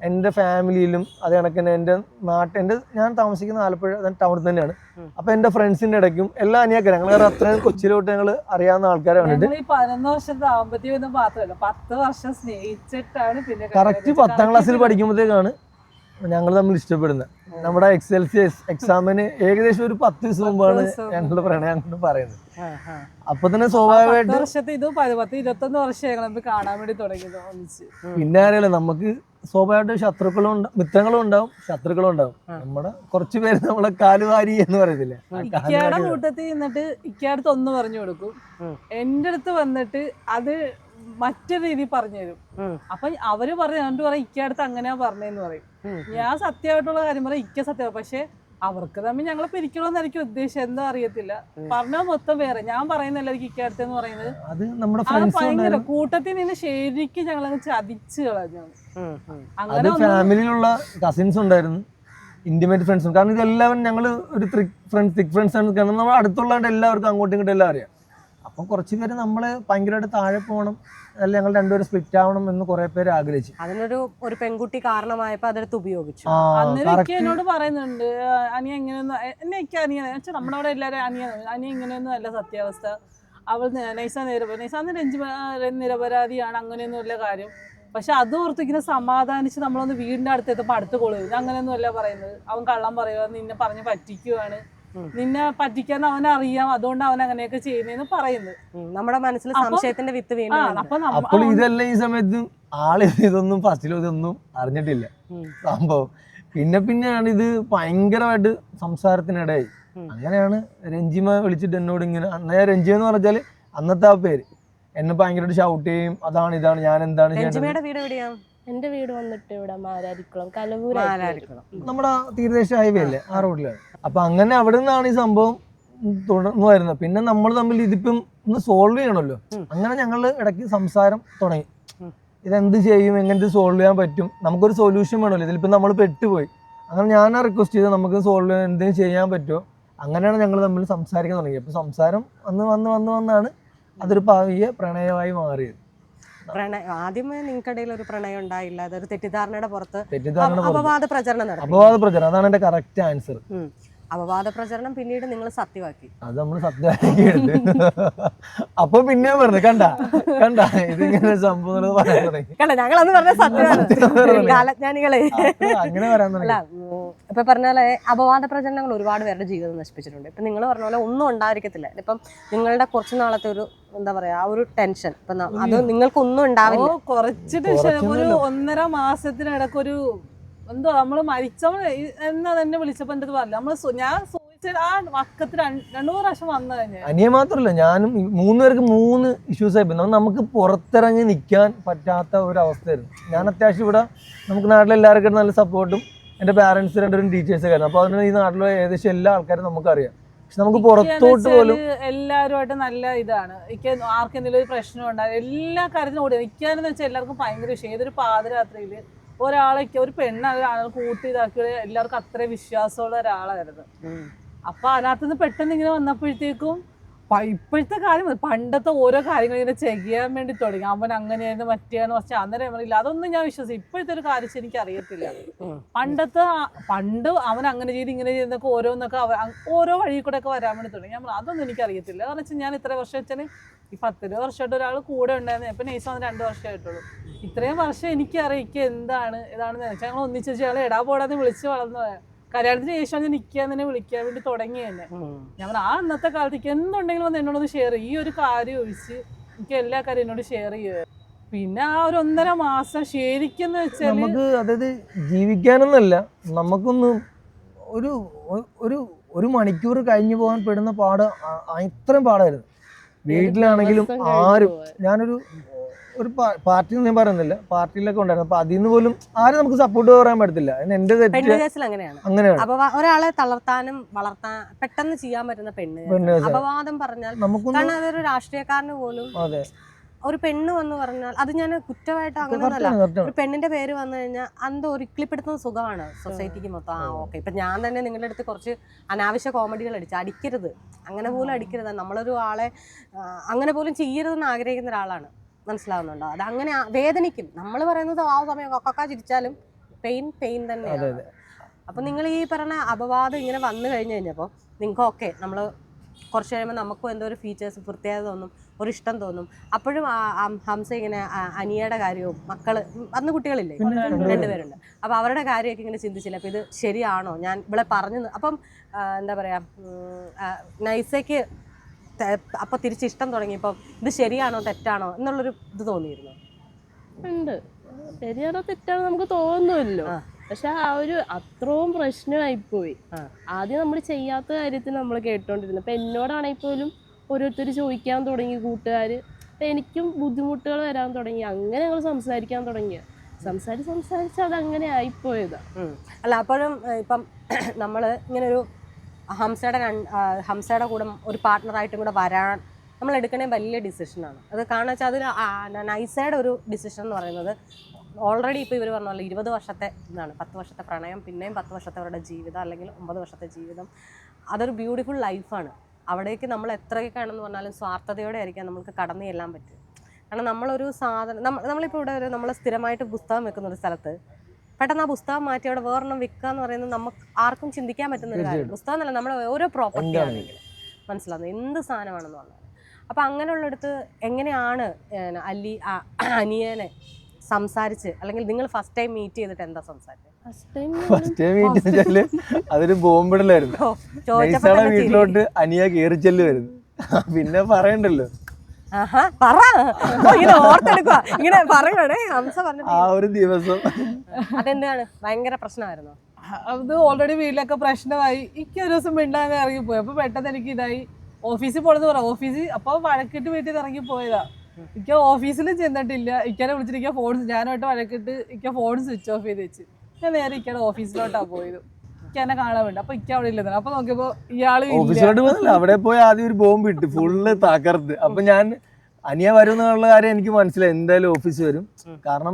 എന്റെ ഫാമിലിയിലും അത് കണക്ക് തന്നെ എന്റെ നാട്ടിൽ എന്റെ ഞാൻ താമസിക്കുന്ന ആലപ്പുഴ ടൗണിൽ തന്നെയാണ്. അപ്പൊ എന്റെ ഫ്രണ്ട്സിന്റെ ഇടയ്ക്കും എല്ലാ അനിയൊക്കെ ഞങ്ങൾ അത്രയും കൊച്ചിലോട്ട് ഞങ്ങൾ അറിയാവുന്ന ആൾക്കാരെ കണ്ടിട്ട് ഈ പതിനൊന്ന് വർഷം ദാമ്പത്യം ഒന്നും മാത്രമല്ല. പത്ത് വർഷം സ്നേഹിച്ചിട്ടാണ് പിന്നെ കറക്റ്റ് പത്താം ക്ലാസ്സിൽ പഠിക്കുമ്പോഴത്തേക്കാണ് ഞങ്ങൾ തമ്മിൽ ഇഷ്ടപ്പെടുന്നത് നമ്മുടെ എക്സ് എൽ സി എസ് എക്സാമിന് ഏകദേശം ഒരു പത്ത് ദിവസം മുമ്പാണ്. ഞങ്ങളുടെ പ്രണയം കൊണ്ട് പറയുന്നത്. അപ്പൊ തന്നെ സ്വാഭാവികമായിട്ട് വർഷത്തെ ഇത് പത് പത്ത് ഇരുപത്തൊന്ന് വർഷം ഞങ്ങൾ കാണാൻ വേണ്ടി പിന്നെ അറിയാലോ നമുക്ക് സ്വാഭാവികമായിട്ട് ശത്രുക്കളും മിത്രങ്ങളും ഉണ്ടാവും ശത്രുക്കളും ഉണ്ടാവും. നമ്മുടെ കുറച്ച് പേര് നമ്മളെ കാലുവാരി എന്ന് പറയത്തില്ലേ? ഇക്കയുടെ കൂട്ടത്തിൽ നിന്നിട്ട് ഇക്കടുത്ത് ഒന്ന് പറഞ്ഞു കൊടുക്കും. എന്റെ എന്റെ അടുത്ത് വന്നിട്ട് അത് മറ്റൊരു രീതി പറഞ്ഞു തരും. അപ്പൊ അവർ പറഞ്ഞു പറയും ഇക്കടുത്ത് അങ്ങനെയാ പറഞ്ഞതെന്ന് പറയും. ഞാൻ സത്യമായിട്ടുള്ള കാര്യം പറയും ഇക്ക സത്യം പക്ഷെ അവർക്ക് തമ്മിൽ ഞങ്ങളെ പിരിക്കണമെന്നായിരിക്കും ഉദ്ദേശം എന്താ അറിയത്തില്ല. പറഞ്ഞ പറഞ്ഞാൽ മൊത്തം വേറെ. ഞാൻ പറയുന്നല്ല ഇക്കടുത്ത് എന്ന് പറയുന്നത് അത് ഭയങ്കര കൂട്ടത്തിൽ നിന്ന് ശരിക്കും ഞങ്ങൾ അങ്ങ് ചതിച്ചു കളഞ്ഞു. അങ്ങനെ ഫാമിലിയിലുള്ള കസിൻസ് ഉണ്ടായിരുന്നു. ഇന്റിമേറ്റ് ഫ്രണ്ട്സും കാരണം ഇതെല്ലാവരും ഞങ്ങൾ ഒരു ഫ്രണ്ട്സ് തിക് ഫ്രണ്ട്സ് ആണ്. കാരണം നമ്മൾ അടുത്തുള്ളതുകൊണ്ട് എല്ലാവർക്കും അങ്ങോട്ടും ഇങ്ങോട്ടും എല്ലാം അറിയാം. അപ്പം കുറച്ച് പേര് നമ്മളെ ഭയങ്കരമായിട്ട് താഴെ പോകണം അല്ലെങ്കിൽ ഞങ്ങൾ രണ്ടുപേരും സ്പ്ലിറ്റ് ആവണം എന്ന് കുറെ പേര് ആഗ്രഹിച്ചു. അതിനൊരു ഒരു പെൺകുട്ടി കാരണമായപ്പോ അതെടുത്ത് ഉപയോഗിച്ചു. അന്നേരം എന്നോട് പറയുന്നുണ്ട് "ആ, അനിയ എങ്ങനെയൊന്നും എന്നെ ഇക്ക അനിയ വെച്ചാൽ നമ്മുടെ അവിടെ എല്ലാവരും അനിയ അനിയ ഇങ്ങനെയൊന്നും അല്ല സത്യാവസ്ഥ. അവൾ നൈസ നിരപ നൈസ അന്ന് രഞ്ജി നിരപരാധിയാണ് അങ്ങനെയൊന്നും അല്ല കാര്യം. പക്ഷെ അത് ഓർത്ത് ഇങ്ങനെ സമാധാനിച്ച് നമ്മളൊന്ന് വീടിന്റെ അടുത്ത് എത്തുമ്പോൾ അടുത്ത് കൊള്ളു അങ്ങനെയൊന്നും അല്ല പറയുന്നത്. അവൻ കള്ളം പറയുക നിന്നെ പറഞ്ഞ് പറ്റിക്കുവാണ്. ഉം. നിന്നെ പറ്റിക്കാൻ അവൻ അറിയാം. അതുകൊണ്ട് അവൻ അങ്ങനെയൊക്കെ ചെയ്യുന്നതെന്ന് പറയുന്നത് നമ്മുടെ മനസ്സിൽ സംശയത്തിന്റെ വിത്ത് വീണ്ടും. അപ്പൊ അപ്പോൾ ഇതെല്ലാം ഈ സമയത്ത് ആൾ ഇതൊന്നും ഫസ്റ്റിലും ഇതൊന്നും അറിഞ്ഞിട്ടില്ല. സംഭവം. പിന്നെ പിന്നെയാണ് ഇത് ഭയങ്കരമായിട്ട് സംസാരത്തിനിടയായി. അങ്ങനെയാണ് രഞ്ജിമ വിളിച്ചിട്ട് എന്നോട് ഇങ്ങനെ അന്നേ രഞ്ജിമ എന്ന് പറഞ്ഞാൽ അന്നത്തെ ആ പേര്. എന്നെ ഭയങ്കരമായിട്ട് ഷൗട്ട് ചെയ്യും. അതാണ് ഇതാണ് ഞാൻ എന്താണ് വീട് എവിടെയാ? എന്റെ വീട് വന്നിട്ട് ഇവിടെ മാരാരിക്കുളം ഉം. നമ്മുടെ തീരദേശ ഹൈവേ അല്ലേ ആ റോഡിലാണ് അപ്പൊ അങ്ങനെ അവിടെ നിന്നാണ് ഈ സംഭവം തുടർന്ന് വരുന്നത്. പിന്നെ നമ്മൾ തമ്മിൽ ഇതിപ്പം ഒന്ന് സോൾവ് ചെയ്യണല്ലോ അങ്ങനെ ഞങ്ങൾ ഇടയ്ക്ക് സംസാരം തുടങ്ങി. ഇതെന്ത് ചെയ്യും എങ്ങനെ സോൾവ് ചെയ്യാൻ പറ്റും നമുക്കൊരു സൊല്യൂഷൻ വേണമല്ലോ. ഇതിലിപ്പം നമ്മൾ പെട്ടുപോയി. അങ്ങനെ ഞാൻ റിക്വസ്റ്റ് ചെയ്ത് നമുക്ക് സോൾവ് ചെയ്യാൻ എന്തെങ്കിലും ചെയ്യാൻ പറ്റുമോ? അങ്ങനെയാണ് ഞങ്ങൾ തമ്മിൽ സംസാരിക്കാൻ തുടങ്ങിയത്. അപ്പോൾ സംസാരം വന്ന് വന്ന് വന്ന് വന്നാണ് അതൊരു പാവിയ പ്രണയമായി മാറിയത്. പ്രണയം ആദ്യമേ നിങ്ങൾക്കിടയിൽ ഒരു പ്രണയം ഉണ്ടായില്ല. അതൊരു തെറ്റിദ്ധാരണയുടെ പുറത്ത് തെറ്റിദ്ധാരണ അപവാദ പ്രചരണം നടത്തി. അപവാദ പ്രചരണം. അതാണ് എന്റെ കറക്റ്റ് ആൻസർ. അപവാദ പ്രചരണം പിന്നീട് നിങ്ങൾ സത്യമാക്കി അത് നമ്മൾ സത്യമാക്കി അപ്പൊ പിന്നെ പറഞ്ഞു കണ്ട കണ്ട ഇതിങ്ങനെ സംഭവം എന്നുള്ളത് പറയാൻ തുടങ്ങി. കണ്ട ഞങ്ങൾ അന്ന് പറഞ്ഞ സത്യമാണ്. കാലജ്ഞാനികളെ. അങ്ങനെ പറയാൻ തുടങ്ങി. ഇപ്പൊ പറഞ്ഞ പോലെ അപവാദ പ്രചരണങ്ങൾ ഒരുപാട് പേരുടെ ജീവിതം നശിപ്പിച്ചിട്ടുണ്ട്. ഇപ്പൊ നിങ്ങൾ പറഞ്ഞ പോലെ ഒന്നും ഉണ്ടായിരിക്കത്തില്ല. ഇപ്പം നിങ്ങളുടെ കുറച്ചു നാളത്തെ ഒരു എന്താ പറയാ ആ ഒരു ടെൻഷൻ. ഇപ്പൊ അത് നിങ്ങൾക്ക് ഒന്നും ഓ ഉണ്ടാവില്ല കുറച്ചിട്ട് ശ- ഒരു ഒന്നര മാസത്തിനിടക്ക് ഒരു എന്തോ നമ്മൾ മരിച്ചവൻ എന്നാ തന്നെ വിളിച്ചപ്പോ എന്റെ പറഞ്ഞില്ല നമ്മൾ ഞാൻ സൂയിസൈഡ് ആ വക്കത്ത് രണ്ട് പ്രാവശ്യം വന്നു അനിയ മാത്രമല്ല ഞാനും മൂന്ന് പേർക്ക് മൂന്ന് ഇഷ്യൂസ് ആയി. നമുക്ക് പുറത്തിറങ്ങി നിൽക്കാൻ പറ്റാത്ത ഒരു അവസ്ഥയായിരുന്നു ഞാൻ അത്യാവശ്യം ഇവിടെ നമുക്ക് നാട്ടിലെല്ലാവർക്കും നല്ല സപ്പോർട്ടും എന്റെ പാരൻസ് രണ്ടുപേരും ടീച്ചേഴ്സൊക്കെ ആയിരുന്നു. അപ്പോൾ അതുകൊണ്ട് ഈ നാട്ടിലെ ഏകദേശം എല്ലാ ആൾക്കാരും നമുക്കറിയാം. പക്ഷെ നമുക്ക് പുറത്തോട്ട് പോലും എല്ലാവരുമായിട്ട് നല്ല ഇതാണ്. എനിക്ക് ആർക്കെന്തെങ്കിലും ഒരു പ്രശ്നം ഉണ്ടായി എല്ലാ കാര്യത്തിനും ഓടി നിൽക്കാനെന്ന് വെച്ചാൽ എല്ലാവർക്കും ഭയങ്കര വിഷയം. ഏതൊരു പാതിരാത്രിയിൽ ഒരാളെ ഒരു പെണ്ണാണ് ഒരാളെ കൂട്ടി ഇതാക്കി എല്ലാവർക്കും അത്രയും വിശ്വാസമുള്ള ഒരാളായിരുന്നു. അപ്പൊ അതിനകത്തുനിന്ന് പെട്ടെന്ന് ഇങ്ങനെ വന്നപ്പോഴത്തേക്കും ഇപ്പോഴത്തെ കാര്യം പണ്ടത്തെ ഓരോ കാര്യങ്ങൾ ഇങ്ങനെ ചെയ്യാൻ വേണ്ടി തുടങ്ങി. അവൻ അങ്ങനെയായിരുന്നു മറ്റേന്ന് പക്ഷെ അന്നേരം പറയില്ല അതൊന്നും ഞാൻ വിശ്വസിക്കും ഇപ്പോഴത്തെ ഒരു കാര്യം എനിക്ക് അറിയത്തില്ല. പണ്ടത്തെ പണ്ട് അവൻ അങ്ങനെ ചെയ്ത് ഇങ്ങനെ ചെയ്തൊക്കെ ഓരോന്നൊക്കെ ഓരോ വഴി കൂടെ ഒക്കെ വരാൻ വേണ്ടി തുടങ്ങി. ഞാൻ അതൊന്നും എനിക്ക് അറിയത്തില്ല. കാരണം വെച്ചാൽ ഞാൻ ഇത്ര വർഷം വെച്ചാൽ ഈ പത്തിരുപത് വർഷമായിട്ട് ഒരാൾ കൂടെ ഉണ്ടായിരുന്നു. ഇപ്പൊ നെയ്സ് വന്ന് രണ്ട് വർഷമായിട്ടുള്ളൂ ഇത്രയും വർഷം എനിക്ക് അറിയിക്കുക എന്താണ് ഇതാണെന്ന് വെച്ചാൽ ഞങ്ങൾ ഒന്നിച്ചു വെച്ചാൽ ഇടാ എടാ പോടാന്ന് വിളിച്ച് വളർന്നു കല്യാണത്തിന് ശേഷം നിൽക്കാൻ തന്നെ വിളിക്കാൻ വേണ്ടി തുടങ്ങി തന്നെ. ഞാൻ ആ അന്നത്തെ കാലത്തേക്ക് എന്തുണ്ടെങ്കിലും വന്ന് എന്നോടൊന്ന് ഷെയർ ചെയ്യും. ഈ ഒരു കാര്യം ഒഴിച്ച് എനിക്ക് എല്ലാ കാര്യം എന്നോട് ഷെയർ ചെയ്യുക പിന്നെ ആ ഒരു ഒന്നര മാസം ശരിക്കെന്ന് വെച്ചാൽ നമുക്ക് അതായത് ജീവിക്കാനൊന്നല്ല നമുക്കൊന്ന് ഒരു ഒരു ഒരു മണിക്കൂർ കഴിഞ്ഞു പോകാൻ പെടുന്ന പാട് ഇത്രയും പാടായിരുന്നു. വീട്ടിലാണെങ്കിലും ആരും. ഞാനൊരു ഒരു പാർട്ടി ഞാൻ പറയുന്നില്ല. പാർട്ടിയിലൊക്കെ ഉണ്ടായിരുന്നു. അപ്പൊ അതിൽ നിന്ന് പോലും ആരും നമുക്ക് സപ്പോർട്ട് പറയാൻ പറ്റത്തില്ല. എന്റെ തെറ്റ് കേസിൽ അങ്ങനെയാണ്. അങ്ങനെയാണ്. അപവാ ഒരാളെ തളർത്താനും വളർത്താൻ പെട്ടെന്ന് ചെയ്യാൻ പറ്റുന്ന പെണ്ണ്. പെണ്ണ് അപവാദം പറഞ്ഞാൽ കാരണം അതൊരു രാഷ്ട്രീയക്കാരന് പോലും അതെ. ഒരു പെണ്ണ് വന്ന് പറഞ്ഞാൽ അത് ഞാൻ കുറ്റമായിട്ട് അങ്ങനെ കറക്റ്റാണ് കറക്റ്റാണ് ഒരു പെണ്ണിന്റെ പേര് വന്നു കഴിഞ്ഞാൽ അന്തോ ഒരു ഇക്ലിപ്പെടുത്തുന്ന സുഖമാണ് സൊസൈറ്റിക്ക് മൊത്തം. ആ ഓക്കെ. ഇപ്പൊ ഞാൻ തന്നെ നിങ്ങളുടെ അടുത്ത് കുറച്ച് അനാവശ്യ കോമഡികൾ അടിച്ച് അടിക്കരുത്. അങ്ങനെ പോലും അടിക്കരുത്. നമ്മളൊരു ആളെ അങ്ങനെ പോലും ചെയ്യരുതെന്ന് ആഗ്രഹിക്കുന്ന ഒരാളാണ്. മനസ്സിലാവുന്നുണ്ടോ? അത് അങ്ങനെ വേദനിക്കും. നമ്മൾ പറയുന്നത് ആ സമയം കൊക്കാ ചിരിച്ചാലും പെയിൻ പെയിൻ തന്നെയാണ്. അതെ അപ്പൊ നിങ്ങൾ ഈ പറഞ്ഞ അപവാദം ഇങ്ങനെ വന്നു കഴിഞ്ഞു കഴിഞ്ഞപ്പോൾ നിങ്ങൾക്ക് ഓക്കെ നമ്മൾ കുറച്ച് കഴിയുമ്പോൾ നമുക്കും എന്തോ ഒരു ഫീച്ചേഴ്സ് പ്രത്യേകത തോന്നും ഒരു ഇഷ്ടം തോന്നും. അപ്പോഴും ഹംസ ഇങ്ങനെ അനിയയുടെ കാര്യവും മക്കൾ അന്ന് കുട്ടികളില്ലേ. രണ്ടുപേരുണ്ട് അപ്പൊ അവരുടെ കാര്യമൊക്കെ ഇങ്ങനെ ചിന്തിച്ചില്ല? അപ്പൊ ഇത് ശരിയാണോ? ഞാൻ ഇവിടെ പറഞ്ഞു അപ്പം എന്താ പറയാ നൈസയ്ക്ക് ത- അപ്പൊ തിരിച്ച് ഇഷ്ടം തുടങ്ങിയപ്പോൾ ഇത് ശരിയാണോ തെറ്റാണോ എന്നുള്ളൊരു ഇത് തോന്നിയിരുന്നു? ഉണ്ട്. ശരിയാണോ തെറ്റാണോ നമുക്ക് തോന്നുമല്ലോ. പക്ഷെ ആ ഒരു അത്രയും പ്രശ്നമായിപ്പോയി. പോയി ആദ്യം നമ്മൾ ചെയ്യാത്ത കാര്യത്തിൽ നമ്മൾ കേട്ടോണ്ടിരുന്നു അപ്പൊ എന്നോടാണെങ്കിൽ പോലും ഓരോരുത്തർ ചോദിക്കാൻ തുടങ്ങി കൂട്ടുകാർ അപ്പൊ എനിക്കും ബുദ്ധിമുട്ടുകൾ വരാൻ തുടങ്ങി. അങ്ങനെ ഞങ്ങൾ സംസാരിക്കാൻ തുടങ്ങി സംസാരിച്ച് സംസാരിച്ച് അത് അങ്ങനെ ആയിപ്പോയതാ. അല്ല അപ്പോഴും ഇപ്പം [CLEARS THROAT] നമ്മൾ ഇങ്ങനൊരു ഹംസയുടെ ഹംസയുടെ കൂടെ ഒരു പാർട്ട്ണറായിട്ടും കൂടെ വരാൻ നമ്മൾ എടുക്കണേ വലിയ ഡിസിഷനാണ് അത് കാരണം വെച്ചാൽ അതിൽ നൈസയുടെ ഒരു ഡിസിഷൻ എന്ന് പറയുന്നത് ഓൾറെഡി ഇപ്പോൾ ഇവർ പറഞ്ഞ പോലെ ഇരുപത് വർഷത്തെ ഇതാണ്. പത്ത് വർഷത്തെ പ്രണയം പിന്നെയും പത്ത് വർഷത്തെ അവരുടെ ജീവിതം അല്ലെങ്കിൽ ഒമ്പത് വർഷത്തെ ജീവിതം. അതൊരു ബ്യൂട്ടിഫുൾ ലൈഫാണ് അവിടേക്ക് നമ്മൾ എത്രയൊക്കെ ആണെന്ന് പറഞ്ഞാലും സ്വാർത്ഥതയോടെ ആയിരിക്കാം നമുക്ക് കടന്നു ചെല്ലാൻ പറ്റും കാരണം നമ്മളൊരു സാധനം നമ്മളിപ്പോൾ ഇവിടെ ഒരു നമ്മൾ സ്ഥിരമായിട്ട് പുസ്തകം വെക്കുന്ന ഒരു സ്ഥലത്ത് പെട്ടെന്ന് ആ പുസ്തകം മാറ്റി അവിടെ വേറൊന്നും വിൽക്കുക എന്ന് പറയുന്നത് നമുക്ക് ആർക്കും ചിന്തിക്കാൻ പറ്റുന്ന ഒരു കാര്യം. പുസ്തകം എന്നല്ല നമ്മുടെ ഓരോ പ്രോപ്പർട്ടി? ആണെങ്കിലും. മനസ്സിലാവുന്നത് എന്ത് സാധനമാണെന്ന് പറഞ്ഞാൽ അപ്പം അങ്ങനെയുള്ളടത്ത് എങ്ങനെയാണ് അലി അല്ലി അനിയനെ സംസാരിച്ച് അല്ലെങ്കിൽ നിങ്ങൾ ഫസ്റ്റ് ടൈം മീറ്റ് ചെയ്തിട്ട് എന്താ സംസാരിച്ചത് ഫസ്റ്റ് ടൈം മീറ്റ് ചെയ്താൽ അതൊരു ബോംബിടലായിരുന്നു. വീട്ടിലോട്ട് അനിയ കേറിച്ചെല്ലുമായിരുന്നു പിന്നെ പറയണ്ടല്ലോ. പറ. ഓ, ഇങ്ങനെ ഓർത്തെടുക്കുക. ഇങ്ങനെ പറയണേ ഹംസ പറഞ്ഞു ആ ഒരു ദിവസം. അതെന്താണ്? ഭയങ്കര പ്രശ്നമായിരുന്നു? അത് ഓൾറെഡി വീട്ടിലൊക്കെ പ്രശ്നമായി. എനിക്ക് ഒരു ദിവസം മിണ്ടാതെ ഇറങ്ങിപ്പോയി. അപ്പൊ പെട്ടെന്ന് എനിക്ക് ഇതായി. ഓഫീസിൽ പോണെന്ന് പറ. ഓഫീസിൽ അപ്പൊ വഴക്കിട്ട് വീട്ടിൽ നിന്ന് ഇറങ്ങി പോയതാ. ഇക്ക ഓഫീസിൽ ചെന്നിട്ടില്ല. ഇക്കാനെ വിളിച്ചിട്ട് ഇക്ക ഫോൺ ഞാനായിട്ട് വഴക്കിട്ട് ഇക്ക ഫോൺ സ്വിച്ച് ഓഫ് ചെയ്ത് വെച്ച്. ഞാൻ നേരെ ഇക്കയുടെ ഓഫീസിലോട്ടാ പോയത്. ഇക്ക എന്നെ കാണാൻ അപ്പൊ ഇക്ക അവിടെ ഇല്ലെന്നാണ് അപ്പൊ നോക്കിയപ്പോ ഇയാൾ ഓഫീസിലോട്ട് പോകുന്നില്ല അവിടെ പോയി ആദ്യം ഒരു ബോംബ് ഇട്ട് ഫുള്ള് തകർത്ത് അപ്പൊ ഞാൻ അനിയ വരും എന്നുള്ള കാര്യം എനിക്ക് മനസ്സിലായി. എന്തായാലും ഓഫീസ് വരും. കാരണം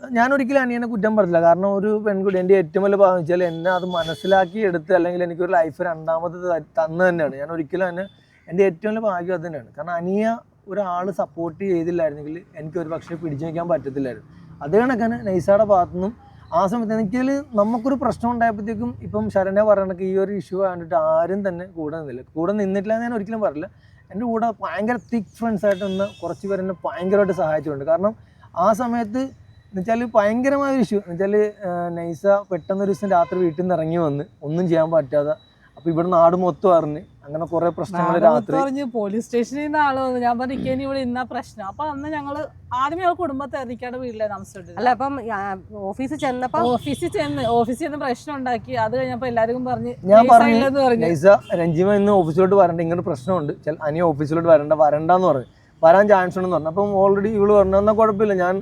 ഞാൻ ഒരിക്കലും അനിയനെ കുറ്റം പറഞ്ഞില്ല കാരണം ഒരു പെൺകുട്ടി എന്റെ ഏറ്റവും വലിയ ഭാഗം വെച്ചാൽ എന്നെ അത് മനസ്സിലാക്കി എടുത്ത് അല്ലെങ്കിൽ എനിക്കൊരു ലൈഫ് രണ്ടാമത് തന്ന തന്നു തന്നെയാണ്. ഞാൻ ഒരിക്കലും എന്നെ എന്റെ ഏറ്റവും വലിയ ഭാഗ്യം അത് തന്നെയാണ്. കാരണം അനിയ ഒരാൾ സപ്പോർട്ട് ചെയ്തില്ലായിരുന്നെങ്കിൽ എനിക്ക് ഒരു പക്ഷേ പിടിച്ചു നിൽക്കാൻ പറ്റത്തില്ലായിരുന്നു. അത് കണക്കാണ് നൈസയുടെ ഭാഗത്തു നിന്നും ആ സമയത്ത് എനിക്കതിൽ നമുക്കൊരു പ്രശ്നം ഉണ്ടായപ്പോഴത്തേക്കും ഇപ്പം ശരണ്യ പറയണക്ക് ഈ ഒരു ഇഷ്യൂ കണ്ടിട്ട് ആരും തന്നെ കൂടെ നിന്നില്ല. കൂടെ നിന്നിട്ടില്ല ഞാൻ ഒരിക്കലും പറയില്ല എന്റെ കൂടെ ഭയങ്കര തിക്ക് ഫ്രണ്ട്സ് ആയിട്ട് നിന്ന് കുറച്ച് പേര് എന്നെ ഭയങ്കരമായിട്ട് സഹായിച്ചിട്ടുണ്ട്. കാരണം ആ സമയത്ത് എന്നുവെച്ചാൽ ഭയങ്കരമായ ഒരു ഇഷ്യൂ എന്നുവെച്ചാൽ നൈസ പെട്ടെന്ന് ഒരു ദിവസം രാത്രി വീട്ടിൽ നിന്ന് ഇറങ്ങി വന്ന് ഒന്നും ചെയ്യാൻ പറ്റാതെ അപ്പോൾ ഇവിടെ നാട് മൊത്തം അറിഞ്ഞ് അങ്ങനെ കുറെ പ്രശ്നങ്ങൾ രാത്രി പറഞ്ഞ് പോലീസ് സ്റ്റേഷനിൽ നിന്ന് ആൾ വന്നു. ഞാൻ പറഞ്ഞു ഇനി ഇവിടെ ഇന്ന പ്രശ്നം. അപ്പൊ അന്ന് ഞങ്ങൾ ആദ്യമേ ഞങ്ങൾ കുടുംബത്തെ അറിയിക്കാണ്ട് വീട്ടിലെ താമസിച്ചിട്ട് അല്ല അപ്പം ഓഫീസിൽ ചെന്നപ്പോ ഓഫീസിൽ ചെന്ന് ഓഫീസിൽ ചെന്ന് പ്രശ്നം ഉണ്ടാക്കി. അത് കഴിഞ്ഞപ്പോ എല്ലാവർക്കും പറഞ്ഞു ഞാൻ പറഞ്ഞു, രഞ്ജിമ ഇന്ന് ഓഫീസിലോട്ട് വരണ്ട ഇങ്ങനെ പ്രശ്നമുണ്ട്. അനി അനിയ ഓഫീസിലോട്ട് വരണ്ട വരണ്ടെന്ന് പറഞ്ഞു. വരാൻ ചാൻസ് ഉണ്ടെന്ന് പറഞ്ഞു. അപ്പം ഓൾറെഡി ഇവൾ പറഞ്ഞു എന്നാൽ കുഴപ്പമില്ല ഞാൻ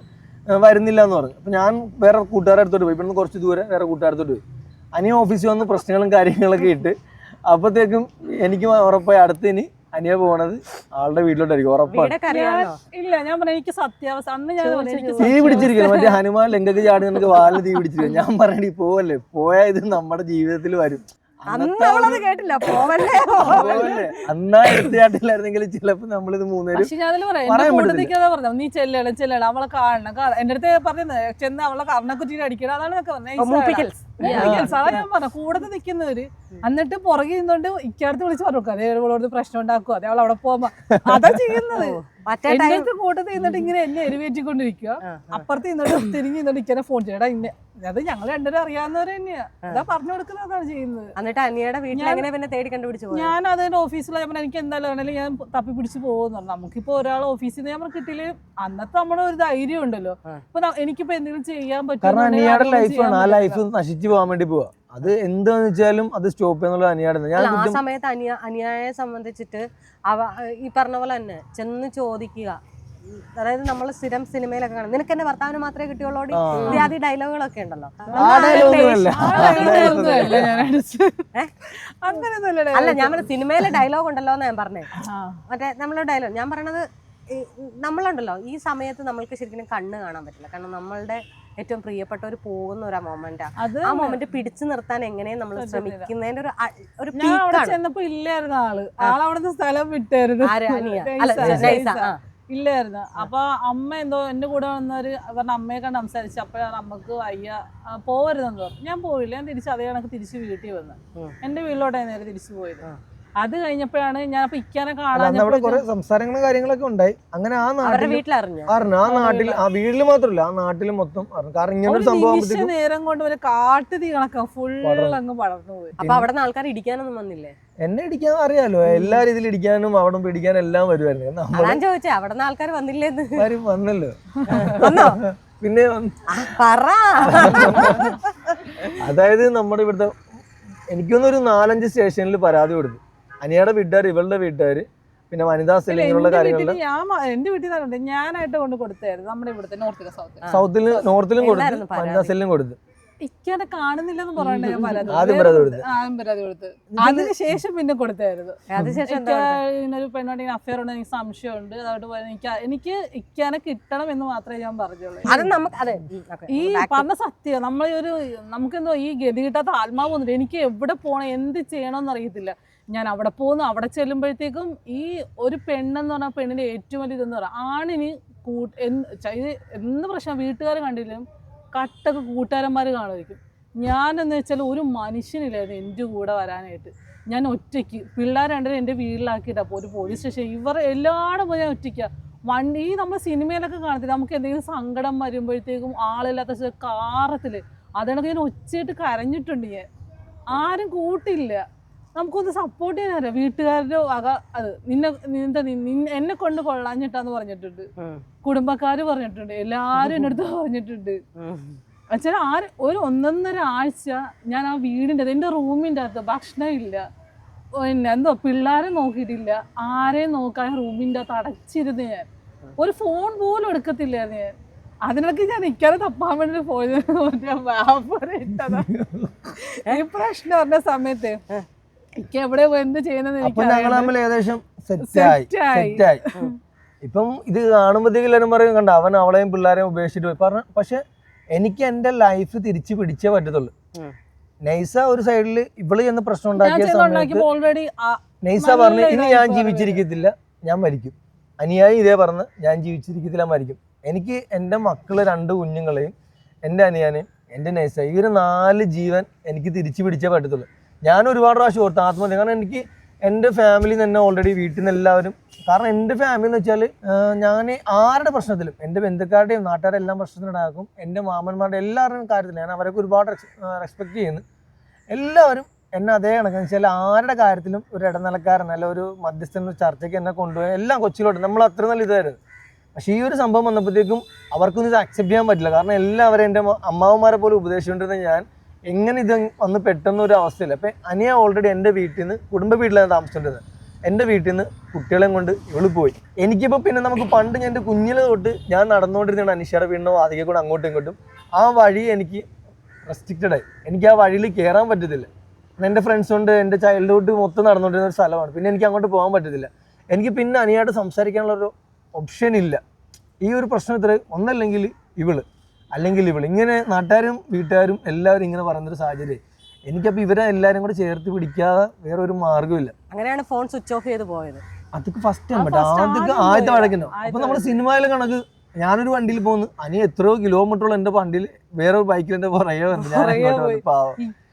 വരുന്നില്ല എന്ന് പറഞ്ഞു. അപ്പം ഞാൻ വേറെ കൂട്ടുകാരുടെ അടുത്തോട്ട് പോയി. ഇവിടുന്ന് കുറച്ച് ദൂരെ വേറെ കൂട്ടുകാരുടെ അടുത്തോട്ട് പോയി. അനിയ ഓഫീസിൽ വന്ന് പ്രശ്നങ്ങളും കാര്യങ്ങളൊക്കെ ഇട്ട് അപ്പോഴത്തേക്കും എനിക്ക് ഉറപ്പായി അടുത്ത് ഇനി അനിയ പോണത് ആളുടെ വീട്ടിലോട്ടായിരിക്കും ഉറപ്പാണ്. ഇല്ല ഞാൻ പറഞ്ഞു എനിക്ക് സത്യാവസ്ഥ അന്ന് ഞാൻ പറഞ്ഞു, തീ പിടിച്ചിരിക്കണം മറ്റേ ഹനുമാൻ ലങ്കക്ക് ചാടി നിനക്ക് വാലിന് തീ പിടിച്ചിരിക്കും ഞാൻ പറയണി പോവല്ലേ? പോയാ ഇത് നമ്മുടെ ജീവിതത്തിൽ വരും. കേട്ടില്ല. പോവല്ലേ? പോവല്ലേ? അന്നാ ചിലപ്പോ നമ്മളിത് പറഞ്ഞു? നീ ചെല്ലണം ചെല്ലണം അവളെ കാണണം. എന്റെ അടുത്ത് പറഞ്ഞു ചെന്ന് അവളെ കർണക്കുറ്റിയിൽ അടിക്കണം. അതാണ് പറഞ്ഞത്. ഞാൻ പറഞ്ഞു കൂടെ നിൽക്കുന്നവര് എന്നിട്ട് പുറകെ നിന്നോണ്ട് ഇക്കടുത്ത് വിളിച്ച് പറഞ്ഞു അതേ അവളോട് പ്രശ്നം ഉണ്ടാക്കുക അതേ അവൾ അവിടെ പോകുമ്പോ. അതാ ചെയ്യുന്നത്. മറ്റേ എന്റെ ടൈം അടുത്ത് കൂട്ടത്തിൽ നിന്നിട്ട് ഇങ്ങനെ എന്നെ എരിവേറ്റിക്കൊണ്ടിരിക്കുക അപ്പുറത്ത് നിന്നിട്ട് തിരിഞ്ഞ് നിന്നിട്ട് ഇക്കനെ ഫോൺ ചെയ്യടാ ഇന്നെ അത് ഞങ്ങൾ രണ്ടുപേരും അറിയാവുന്നവർ തന്നെയാ. അതാ പറഞ്ഞു കൊടുക്കുന്നതാണ് അതാണ് ചെയ്യുന്നത്. എന്നിട്ട് അനിയുടെ വീട്ടിൽ പിന്നെ തേടി കണ്ടുപിടിച്ചു ഞാൻ അതിന്റെ ഓഫീസിൽ ഞാൻ എനിക്ക് എന്തായാലും ആണെങ്കിലും ഞാൻ തപ്പി പിടിച്ച് പോകുന്നു പറഞ്ഞു. നമുക്കിപ്പോ ഒരാൾ ഓഫീസിൽ നിന്ന് നമ്മൾ കിട്ടിയില്ല? അന്നത്തെ നമ്മുടെ ഒരു ധൈര്യം ഉണ്ടല്ലോ. ഇപ്പൊ എനിക്കിപ്പോ എന്തെങ്കിലും ചെയ്യാൻ പറ്റും കാരണം അനിയാടെ ലൈഫാണ് ആ ലൈഫ് നശിച്ചു പോകാൻ വേണ്ടി പോവാ. അത് എന്താന്ന് വെച്ചാലും അത് സ്റ്റോപ്പ് എന്നുള്ള അനിയാടെ ഞാൻ ആ സമയത്ത് അനിയ അനിയായെ സംബന്ധിച്ചിട്ട് അവ ഈ പറഞ്ഞ പോലെ തന്നെ ചെന്ന് ചോദിക്കുക. അതായത് നമ്മൾ സ്ഥിരം സിനിമയിലൊക്കെ കാണും. നിനക്ക് എന്റെ ഭർത്താവിന് മാത്രമേ കിട്ടിയുള്ളൂ ആ. ഇത്യാദി ഡയലോഗുകളൊക്കെ ഉണ്ടല്ലോ. ആ dialogue ഒന്നുമല്ല. അങ്ങനെയൊന്നുമല്ല അല്ല ഞാൻ പറഞ്ഞ സിനിമയിലെ ഡയലോഗ് ഉണ്ടല്ലോ എന്ന് ഞാൻ പറഞ്ഞേ. മറ്റേ നമ്മളെ ഡയലോഗ് ഞാൻ പറഞ്ഞത് ഈ നമ്മളുണ്ടല്ലോ ഈ സമയത്ത് നമ്മൾക്ക് ശരിക്കും കണ്ണ് കാണാൻ പറ്റില്ല. കാരണം നമ്മളുടെ ഏറ്റവും പ്രിയപ്പെട്ടവർ പോകുന്ന ഒരു മൊമെന്റ് ആ മൊമെന്റ് പിടിച്ചു നിർത്താൻ എങ്ങനെയാ നമ്മൾ. ശ്രമിക്കുന്നതിന്റെ ഒരു ഒരു ചെന്നപ്പോ ഇല്ലായിരുന്നു ആൾ. ആളവിടുന്ന് സ്ഥലം വിട്ടായിരുന്നു. ഇല്ലായിരുന്നു. അപ്പൊ അമ്മ എന്തോ എന്റെ കൂടെ വന്നവര് പറഞ്ഞ അമ്മയെ കണ്ട് സംസാരിച്ചു അപ്പോഴാണ് അമ്മയ്ക്ക് അയ്യ പോവരുതെന്ന് പറഞ്ഞു. ഞാൻ പോയില്ല. ഞാൻ തിരിച്ച് അതേ കണക്ക് തിരിച്ച് വീട്ടിൽ വന്ന്. എന്റെ വീട്ടിലോട്ടാണ് നേരെ തിരിച്ചു പോയത്. അത് കഴിഞ്ഞപ്പോഴാണ് ഞാൻ അപ്പൊ ഇക്കാനെ അല്ല, അവിടെ കാണാൻ കുറെ സംസാരങ്ങളും കാര്യങ്ങളൊക്കെ ഉണ്ടായി. അങ്ങനെ ആ അവരുടെ നാട്ടിൽ വീട്ടിലറിഞ്ഞു? അറിഞ്ഞു. ആ നാട്ടിൽ ആ വീട്ടിൽ മാത്രമല്ല ആ നാട്ടിൽ മൊത്തം അറിഞ്ഞു. കാരണം ഇങ്ങനെ ഒരു സംഭവം നേരം കൊണ്ട് ഒരു കാട്ടുതീ കണക്കാ ഫുൾ. അങ്ങ് പടർന്നു പോയി. അപ്പൊ അവിടെ ആൾക്കാർ ഇടിക്കാനൊന്നും വന്നില്ലേ? എന്നെ ഇടിക്കാൻ അറിയാലോ. എല്ലാ രീതിയിൽ ഇടിക്കാനും അവിടെ പിടിക്കാനും എല്ലാം വരുമായിരുന്നു ഞാൻ ചോദിച്ചേ അവിടെ ആൾക്കാർ വന്നില്ലേന്ന്? ആരും വന്നല്ലോ. വന്നോ? പിന്നെ അതായത് നമ്മുടെ ഇവിടുത്തെ എനിക്കൊന്നൊരു നാലഞ്ച് സ്റ്റേഷനിൽ പരാതി കൊടുത്തു. അനിയുടെ വീട്ടുകാർ ഇവളുടെ വീട്ടുകാർ പിന്നെ വനിതാ സെല്ലിങ്ങനെയുള്ള ഇല്ല, ഇങ്ങനെയുള്ള എന്റെ കാര്യങ്ങളിൽ ഞാൻ എന്റെ വീട്ടിൽ നിന്നുണ്ട് ഞാനായിട്ട് കൊണ്ട് കൊടുത്തായിരുന്നു. നമ്മുടെ ഇവിടുത്തെ നോർത്തിലെ സൗത്ത്. സൗത്തിൽ നോർത്തിലും കൊടുത്തു വനിതാ സെല്ലും കൊടുത്തു. ഇക്കാനെ കാണുന്നില്ലെന്ന് പറയണ്ടേ ഞാൻ പരാതി ആദ്യം പരാതി കൊടുത്ത്- ആദ്യം പരാതി കൊടുത്ത്. അതിന് ശേഷം പിന്നെ കൊടുത്തായിരുന്നു. അതിനുശേഷം എന്താ എനിക്ക് പറഞ്ഞത്? അഫയർ ഉണ്ട് എനിക്ക് സംശയമുണ്ട്. അതോട്ട് പോയി എനിക്ക് എനിക്ക് ഇക്കാനെ കിട്ടണം എന്ന് മാത്രമേ ഞാൻ പറഞ്ഞുള്ളൂ. അത് നമുക്ക് അതെ ഈ പറഞ്ഞ സത്യം നമ്മൾ ഒരു നമുക്കെന്തോ ഈ ഗതി കിട്ടാത്ത ആത്മാവ് വന്നിട്ട് എനിക്ക് എവിടെ പോകണം എന്ത് ചെയ്യണമെന്ന് അറിയത്തില്ല. ഞാൻ അവിടെ പോകുന്നു. അവിടെ ചെല്ലുമ്പോഴത്തേക്കും ഈ ഒരു പെണ്ണെന്ന് പറഞ്ഞാൽ പെണ്ണിന്റെ ഏറ്റവും വലിയ ഇതെന്ന് പറയാം. ആണിന് കൂട്ട് ഇത് എന്ത് പ്രശ്നം? വീട്ടുകാർ കണ്ടില്ലും കട്ടൊക്കെ കൂട്ടുകാരന്മാർ കാണുമായിരിക്കും. ഞാനെന്ന് വെച്ചാൽ ഒരു മനുഷ്യനില്ലായിരുന്നു എന്റെ കൂടെ വരാനായിട്ട്. ഞാൻ ഒറ്റയ്ക്ക് പിള്ളേർ രണ്ടുപേരും എന്റെ വീട്ടിലാക്കിയിട്ട് അപ്പോൾ ഒരു പോലീസ് സ്റ്റേഷൻ ഇവർ എല്ലായിടും പോയി ഞാൻ ഒറ്റയ്ക്കാണ് വണ്ടി ഈ നമ്മൾ സിനിമയിലൊക്കെ കാണത്തില്ല? നമുക്ക് എന്തെങ്കിലും സങ്കടം വരുമ്പോഴത്തേക്കും ആളില്ലാത്ത കാറത്തിൽ അതിനൊക്കെ ഞാൻ ഒച്ചയായിട്ട് കരഞ്ഞിട്ടുണ്ട് ഞാൻ. ആരും കൂട്ടില്ല. നമുക്കൊന്ന് സപ്പോർട്ട് ചെയ്യാൻ അറിയാം. വീട്ടുകാരുടെ വക അത് നിന്നെ നിന്റെ നിന്നെ എന്നെ കൊണ്ട് കൊള്ളാഞ്ഞിട്ടാന്ന് പറഞ്ഞിട്ടുണ്ട്. കുടുംബക്കാര് പറഞ്ഞിട്ടുണ്ട്. എല്ലാരും എന്റെ അടുത്ത് പറഞ്ഞിട്ടുണ്ട്. വെച്ചാൽ ആര് ഒരു ഒന്നൊന്നര ആഴ്ച ഞാൻ ആ വീടിന്റെ എന്റെ റൂമിന്റെ അകത്ത് ഭക്ഷണം ഇല്ല. പിന്നെ എന്തോ പിള്ളേരെ നോക്കിയിട്ടില്ല. ആരെയും നോക്കാൻ റൂമിന്റെ അകത്ത് അടച്ചിരുന്ന് ഞാൻ. ഒരു ഫോൺ പോലും എടുക്കത്തില്ലായിരുന്നു ഞാൻ. അതിനൊക്കെ ഞാൻ നിൽക്കാതെ തപ്പാൻ വേണ്ടി പോയത്. ഇട്ടതാ. ഈ പ്രശ്നം പറഞ്ഞ സമയത്ത് എനിക്ക് എവിടെ എന്ത് അപ്പൊ ഞങ്ങൾ തമ്മിൽ ഏകദേശം സെറ്റായി സെറ്റായി. സെറ്റായി ഇപ്പം ഇത് കാണുമ്പോഴത്തേക്കും എല്ലാവരും പറയും കണ്ട അവൻ അവളെയും പിള്ളേരെയും ഉപേക്ഷിച്ചിട്ട് പോയി. പറഞ്ഞ പക്ഷെ എനിക്ക് എന്റെ ലൈഫ് തിരിച്ചു പിടിച്ചേ പറ്റത്തുള്ളൂ. ഉം. നൈസ ഒരു സൈഡിൽ ഇവൾ ചെന്ന് പ്രശ്നം ഞാൻ ഉണ്ടാക്കിയ സമയത്ത് ഓൾറെഡി നൈസ നല്ല പറഞ്ഞു ഇനി ഞാൻ. ജീവിച്ചിരിക്കത്തില്ല ഞാൻ മരിക്കും. അനിയായി ഇതേ പറഞ്ഞ് ഞാൻ ജീവിച്ചിരിക്കത്തില്ല മരിക്കും. എനിക്ക് എന്റെ മക്കൾ രണ്ട് കുഞ്ഞുങ്ങളെയും എന്റെ അനിയാനെയും എന്റെ നൈസ ഇവർ നാല് ജീവൻ എനിക്ക് തിരിച്ചു പിടിച്ചേ പറ്റത്തുള്ളൂ. ഞാൻ ഒരുപാട് പ്രാവശ്യം ഓർത്ത് ആത്മഹത്യ. കാരണം എനിക്ക് എന്റെ ഫാമിലി തന്നെ ഓൾറെഡി വീട്ടിൽ നിന്ന് എല്ലാവരും കാരണം എന്റെ ഫാമിലി എന്ന് വെച്ചാൽ ഞാൻ ആരുടെ പ്രശ്നത്തിലും എന്റെ ബന്ധുക്കാരുടെയും നാട്ടുകാരുടെ എല്ലാം പ്രശ്നത്തിനുണ്ടാക്കും എന്റെ മാമന്മാരുടെ എല്ലാവരുടെയും കാര്യത്തിൽ ഞാൻ അവരൊക്കെ ഒരുപാട് റെസ്പെക്ട് ചെയ്യുന്നു. എല്ലാവരും എന്നെ അതേ കണക്കെന്ന് വെച്ചാൽ ആരുടെ കാര്യത്തിലും ഒരു ഇടനിലക്കാരൻ അല്ല ഒരു മധ്യസ്ഥൻ ചർച്ചയ്ക്ക് എന്നെ കൊണ്ടുപോയി എല്ലാം കൊച്ചിയിലോട്ട് നമ്മൾ അത്ര നല്ല ഇതായിരുന്നു. പക്ഷേ ഈ ഒരു സംഭവം വന്നപ്പോഴത്തേക്കും അവർക്കൊന്നും ഇത് അക്സെപ്റ്റ് ചെയ്യാൻ പറ്റില്ല. കാരണം എല്ലാവരും എന്റെ അമ്മ- അമ്മാവന്മാരെ പോലും ഉപദേശിച്ചുകൊണ്ടിരുന്ന ഞാൻ എങ്ങനെ ഇത് വന്ന് പെട്ടെന്ന് ഒരു അവസ്ഥയില്ല അപ്പം അനിയ ഓൾറെഡി എന്റെ വീട്ടിൽ നിന്ന് കുടുംബ വീട്ടിലാണ് താമസിച്ചത് എന്റെ വീട്ടിൽ നിന്ന് കുട്ടികളെയും കൊണ്ട് ഇവൾ പോയി. എനിക്കിപ്പോൾ പിന്നെ നമുക്ക് പണ്ട് ഞാൻ എന്റെ കുഞ്ഞിലെ തൊട്ട് ഞാൻ നടന്നുകൊണ്ടിരുന്ന അനിഷയുടെ വീടിനോ വാതിക്കെ കൂടെ അങ്ങോട്ടും ഇങ്ങോട്ടും. ആ വഴി എനിക്ക് റെസ്ട്രിക്റ്റഡ് ആയി. എനിക്ക് ആ വഴിയിൽ കയറാൻ പറ്റത്തില്ല. എന്റെ ഫ്രണ്ട്സ് കൊണ്ട് എന്റെ ചൈൽഡ്ഹുഡ് മൊത്തം നടന്നുകൊണ്ടിരുന്ന ഒരു സ്ഥലമാണ്. പിന്നെ എനിക്ക് അങ്ങോട്ട് പോകാൻ പറ്റത്തില്ല. എനിക്ക് പിന്നെ അനിയായിട്ട് സംസാരിക്കാനുള്ള ഒരു ഓപ്ഷൻ ഇല്ല. ഈ ഒരു പ്രശ്നത്തിൽ ഒന്നല്ലെങ്കിൽ ഇവൾ. അല്ലെങ്കിൽ ഇവൾ ഇങ്ങനെ നാട്ടുകാരും വീട്ടുകാരും എല്ലാവരും ഇങ്ങനെ പറയുന്നൊരു സാഹചര്യം. എനിക്കപ്പോൾ ഇവരെ എല്ലാവരും കൂടെ ചേർത്ത് പിടിക്കാതെ വേറെ ഒരു മാർഗമില്ല അങ്ങനെയാണ് ഫോൺ സ്വിച്ച് ഓഫ് ചെയ്ത് പോയത്. അതൊക്കെ ഫസ്റ്റ് ആണ് ടൈം first ആദ്യമൊക്കെ ആദ്യം ആദ്യത്തെ. വഴക്കുന്നു അപ്പൊ ആദ്യത്തെ നമ്മുടെ സിനിമയിലെ കണക്ക് ഞാനൊരു വണ്ടിയിൽ പോകുന്നു. അനി എത്രയോ കിലോമീറ്ററോളം എന്റെ വണ്ടിയിൽ വേറെ ഒരു ബൈക്കിൽ എന്റെ പുറകെ വന്നു.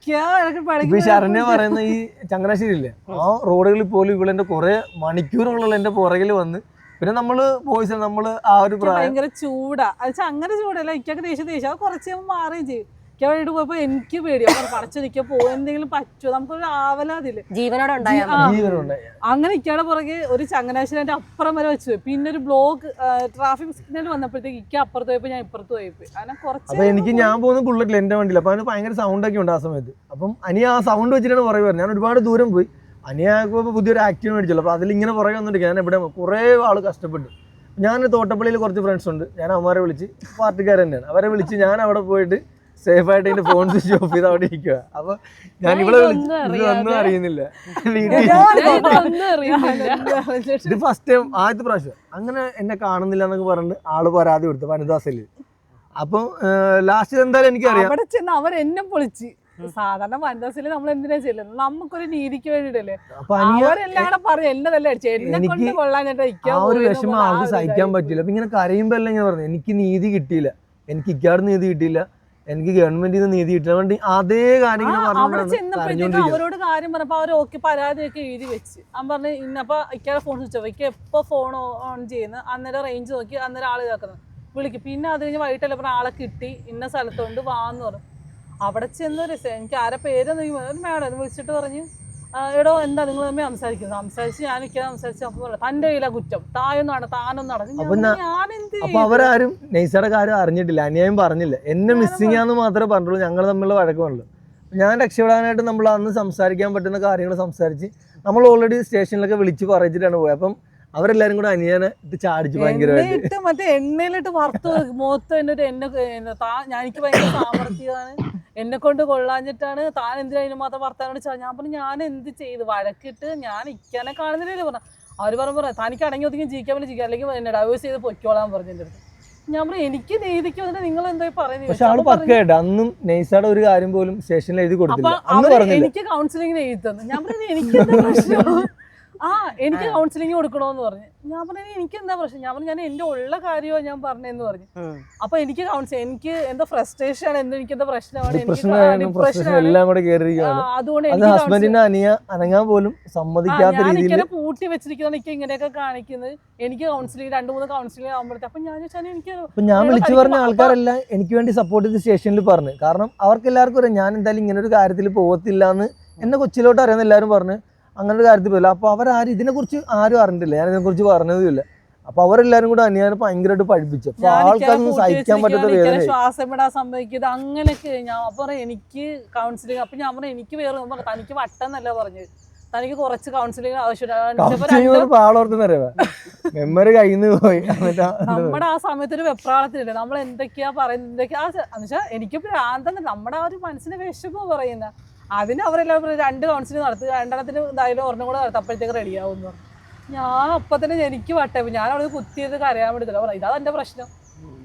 ഞാൻ ശരണ്യ പറയുന്ന ഈ ചങ്ങനാശ്ശേരി ഇല്ലേ ആ റോഡുകളിൽ പോലും ഇവളെന്റെ കുറെ മണിക്കൂറുകളുള്ള എന്റെ പുറകിൽ വന്ന് പിന്നെ നമ്മൾ ബോയ്സ് നമ്മൾ ആ ഒരു ഭയങ്കര ചൂടാ. വെച്ചാൽ അങ്ങനെ ചൂടല്ല. എനിക്കൊക്കെ ദേഷ്യം ദേഷ്യം. അത് കുറച്ച് മാറുകയും ചെയ്യും. എനിക്ക് വേണ്ടിട്ട് പോയപ്പോ എനിക്ക് പേടിയാ പടച്ചു നിൽക്കാൻ പോകും എന്തെങ്കിലും പറ്റുമോ നമുക്കൊരു ആവലാതില്ലേ ജീവനോടെ. അങ്ങനെ ഇക്കയുടെ പുറകെ ഒരു ചങ്ങനാശ്ശേരി അപ്പുറം വരെ വെച്ചു പോയി. പിന്നെ ഒരു ബ്ലോക്ക് ട്രാഫിക് സിഗ്നൽ വന്നപ്പോഴത്തേക്ക് ഇക്ക അപ്പുറത്ത് പോയപ്പോ ഞാൻ ഇപ്പുറത്ത് പോയിപ്പോയി. അങ്ങനെ കുറച്ച് എനിക്ക് ഞാൻ പോകുന്ന ബുള്ളറ്റിൽ എന്റെ വണ്ടിയിൽ അപ്പൊ അതിന് ഭയങ്കര സൗണ്ട് ഒക്കെ ഉണ്ട് ആ സമയത്ത്. അപ്പം അനി ആ സൗണ്ട് വെച്ചിട്ടാണ് പറയുക ഞാൻ ഒരുപാട് ദൂരം പോയി. അനിയാക്കുമ്പോൾ പുതിയൊരു ആക്റ്റീവ് മേടിച്ചല്ലോ. അപ്പോൾ അതിലിങ്ങനെ പുറകെ വന്നിട്ട് ഞാൻ ഇവിടെ കുറേ ആൾ കഷ്ടപ്പെട്ടു. ഞാൻ തോട്ടപ്പള്ളിയിൽ കുറച്ച് ഫ്രണ്ട്സ് ഉണ്ട്. ഞാൻ അവന്മാരെ വിളിച്ച് പാർട്ടിക്കാർ തന്നെയാണ്. അവരെ വിളിച്ച് ഞാൻ അവിടെ പോയിട്ട് സേഫ് ആയിട്ട് എന്റെ ഫോൺ സ്വിച്ച് ഓഫ് ചെയ്ത് അവിടെ ഇരിക്കുക അപ്പൊ ഞാൻ ഇവിടെ വീട്ടിൽ അറിയുന്നില്ല ഇത് ഫസ്റ്റ് ടൈം ആദ്യത്തെ പ്രാവശ്യം. അങ്ങനെ എന്നെ കാണുന്നില്ല എന്നൊക്കെ പറഞ്ഞിട്ട് ആൾ പരാതി കൊടുത്തു വനിതാ സെല്ലിൽ അപ്പം ലാസ്റ്റ് എന്തായാലും എനിക്കറിയാം. അവിടെ ചെന്ന് അവർ എന്നെ പൊളിച്ച്. സാധാരണ വനിതാസിൽ നമ്മൾ എന്തിനാ ചെല്ലുന്നത് നമുക്കൊരു നീതിക്ക് വേണ്ടിട്ടല്ലേ അവരെല്ലാം എന്നതല്ലേ എന്നെ കൊണ്ട് ഒരു പോയി എന്ന് വിഷമം ആൾക്ക് സഹിക്കാൻ പറ്റില്ല. അപ്പൊ ഇങ്ങനെ കരയുമ്പോ പറഞ്ഞു എനിക്ക് നീതി കിട്ടിയില്ല. എനിക്ക് ഇക്കാട് നീതി കിട്ടിയില്ല. എനിക്ക് ഗവൺമെന്റിൽ നിന്ന് നീതി കിട്ടില്ല വേണ്ടി അതേ കാര്യം അവിടെ ചെന്നപ്പോഴത്തേക്കും അവരോട് കാര്യം പറഞ്ഞപ്പോ അവർ ഓക്കെ പരാതിയൊക്കെ എഴുതി വെച്ച്. അവൻ പറഞ്ഞു ഇന്നപ്പോ ഇക്കാട് ഫോൺ സ്വിച്ച് ഓഫ്. ഇക്ക എപ്പോ ഫോൺ ഓൺ ചെയ്യുന്ന? അന്നേരം റേഞ്ച് നോക്കി അന്നേരം ആൾ കേൾക്കുന്നത് വിളിക്കും. പിന്നെ അത് കഴിഞ്ഞ് വൈകിട്ടല്ലേ പറഞ്ഞ ആളെ കിട്ടി. ഇന്ന സ്ഥലത്തുണ്ട് വാന്ന് പറഞ്ഞു. അവിടെ ചെന്ന് ഒരു സെ- എനിക്ക് ആരെ പേര് മാഡം വിളിച്ചിട്ട് പറഞ്ഞു "ആ, എടോ എന്താ നിങ്ങൾ തമ്മിൽ സംസാരിക്കുന്നത് സംസാരിച്ച് ഞാൻ ഇക്കാൻ സംസാരിച്ച് അപ്പൊ പറഞ്ഞു തന്റെ കയ്യിലാ കുറ്റം. തായൊന്നാണ് താനൊന്നും നടന്നു അപ്പൊ അവരാരും നെയ്സയുടെ കാര്യം അറിഞ്ഞിട്ടില്ല അന്യായം പറഞ്ഞില്ല. എന്നെ മിസ്സിംഗ് ആന്ന് മാത്രമേ പറഞ്ഞുള്ളൂ ഞങ്ങൾ തമ്മിലുള്ള വഴക്കമുള്ളൂ ഞാൻ രക്ഷപ്പെടാനായിട്ട് നമ്മൾ അന്ന് സംസാരിക്കാൻ പറ്റുന്ന കാര്യങ്ങൾ സംസാരിച്ച് നമ്മൾ ഓൾറെഡി സ്റ്റേഷനിലൊക്കെ വിളിച്ച് പറയിച്ചിട്ടാണ് പോയത് അപ്പം അവരെല്ലാരും കൂടെ അനിയനെ ഇട്ട് ചാടിച്ചു ഭയങ്കരമായിട്ട്. മറ്റേ എണ്ണയിലിട്ട് വറുത്ത് മുഖത്ത് തന്നെ ഒരു എണ്ണ എന്നെ ഞാൻ എനിക്ക് ഭയങ്കര സാമർത്ഥ്യമാണ് എന്നെ കൊണ്ട് കൊള്ളാഞ്ഞിട്ടാണ് താൻ എന്തിനാ അതിന് മാത്രം വർത്താനോട് ചോദിച്ചാൽ ഞാൻ പറഞ്ഞു ഞാൻ എന്ത് ചെയ്ത്? വഴക്കിട്ട് ഞാൻ ഇക്കാനെ കാണുന്നില്ലല്ലോ പറഞ്ഞു. അവർ പറഞ്ഞു പറഞ്ഞു തനിക്ക് അടങ്ങി ഒതുങ്ങി ജീവിക്കാൻ വേണ്ടി ജീവിക്കാം. അല്ലെങ്കിൽ എന്നെ ഡൈവേഴ്സ് ചെയ്ത് പൊയ്ക്കോളാൻ പറഞ്ഞു എന്റെ അടുത്ത്. ഞാൻ പറഞ്ഞു എനിക്ക് നീതിക്ക് വന്നിട്ട് നിങ്ങൾ എന്തായി പറയുന്നത്? അന്നും നെയ്സാടെ ഒരു കാര്യം പോലും സ്റ്റേഷനിൽ എഴുതി കൊടുത്തില്ല. എനിക്ക് കൗൺസിലിംഗിന് എഴുതി തന്നു. ഞാൻ പറഞ്ഞു എനിക്ക് പ്രശ്നം? ആ എനിക്ക് കൗൺസിലിംഗ് കൊടുക്കണോന്ന് പറഞ്ഞു. ഞാൻ പറഞ്ഞു എനിക്ക് എന്താ പ്രശ്നം? ഞാൻ പറഞ്ഞു ഞാൻ എന്റെ ഉള്ള കാര്യമോ ഞാൻ പറഞ്ഞെന്ന് പറഞ്ഞു. അപ്പൊ എനിക്ക് കൗൺസിൽ എനിക്ക് എന്താ ഫ്രസ്ട്രേഷൻ ആണ് എന്ത് എനിക്ക് എന്താ പ്രശ്നമാണ് പ്രശ്നം എല്ലാം കൂടെ കേറിയിരിക്കുകയാണ് അതുകൊണ്ട് ഹസ്ബൻഡിന്റെ അനിയ അനങ്ങാൻ പോലും സമ്മതിക്കാത്ത രീതിയിൽ പൂട്ടി വെച്ചിരിക്കുന്ന എനിക്ക് ഇങ്ങനെയൊക്കെ കാണിക്കുന്നത് എനിക്ക് കൗൺസിലിംഗ് രണ്ട് മൂന്ന് കൗൺസിലിംഗ് ആകുമ്പോഴത്തെ അപ്പൊ ഞാൻ ചോദിച്ചാൽ എനിക്ക് ഞാൻ വിളിച്ചു പറഞ്ഞ ആൾക്കാരെല്ലാം എനിക്ക് വേണ്ടി സപ്പോർട്ട് ചെയ്ത് സ്റ്റേഷനിൽ പറഞ്ഞു. കാരണം അവർക്ക് എല്ലാവർക്കും അറിയാം ഞാൻ എന്തായാലും ഇങ്ങനെ ഒരു കാര്യത്തിൽ പോകത്തില്ല എന്ന് എന്നെ കൊച്ചിലോട്ട് അറിയാന്ന് എല്ലാവരും പറഞ്ഞു. അങ്ങനെ ഒരു കാര്യത്തിൽ പോയില്ല. അപ്പൊ അവരാരും ഇതിനെക്കുറിച്ച് ആരും അറിഞ്ഞിട്ടില്ല. ഞാൻ ഇതിനെക്കുറിച്ച് പറഞ്ഞതുമില്ല. അപ്പൊ അവരെല്ലാരും കൂടെ അനിയാനെ ഭയങ്കരമായിട്ട് പഠിപ്പിച്ചു. അപ്പൊ ആൾക്കാർക്ക് സഹിക്കാൻ പറ്റാത്ത വേദന ശ്വാസം വിടാൻ സംഭവിക്കുന്നത് അങ്ങനെയൊക്കെ ഞാൻ പറയാം എനിക്ക് കൗൺസിലിംഗ് അപ്പൊ ഞാൻ പറഞ്ഞു എനിക്ക് വേറെ പറഞ്ഞു തനിക്ക് വട്ടെന്നല്ല പറഞ്ഞത്. തനിക്ക് കുറച്ച് കൗൺസിലിംഗ് പാളോർത്തുന്നറിയാ മെമ്മറി കയ്യിൽ നിന്ന് പോയി നമ്മുടെ ആ സമയത്ത് ഒരു വെപ്രാളത്തിലില്ല? നമ്മൾ എന്തൊക്കെയാ പറയുന്നത്? എന്തൊക്കെയാ? എന്നുവെച്ചാൽ എനിക്ക് ഭ്രാന്തം നമ്മുടെ ആ ഒരു മനസ്സിന് വിഷമോ പറയുന്ന. അതിന് അവരെല്ലാം രണ്ട് കൗൺസിലിംഗ് നടത്തുക രണ്ടെണ്ണത്തിന് എന്തായാലും ഒരെണ്ണം കൂടെ നടത്തി അപ്പോഴത്തേക്ക് റെഡിയാവും എന്ന് പറഞ്ഞു. ഞാൻ അപ്പൊ തന്നെ എനിക്ക് വട്ടേ. ഞാൻ അവിടെ കുത്തിയത് കരയാൻ പറ്റത്തില്ല പറഞ്ഞു ഇതാ എന്റെ പ്രശ്നം.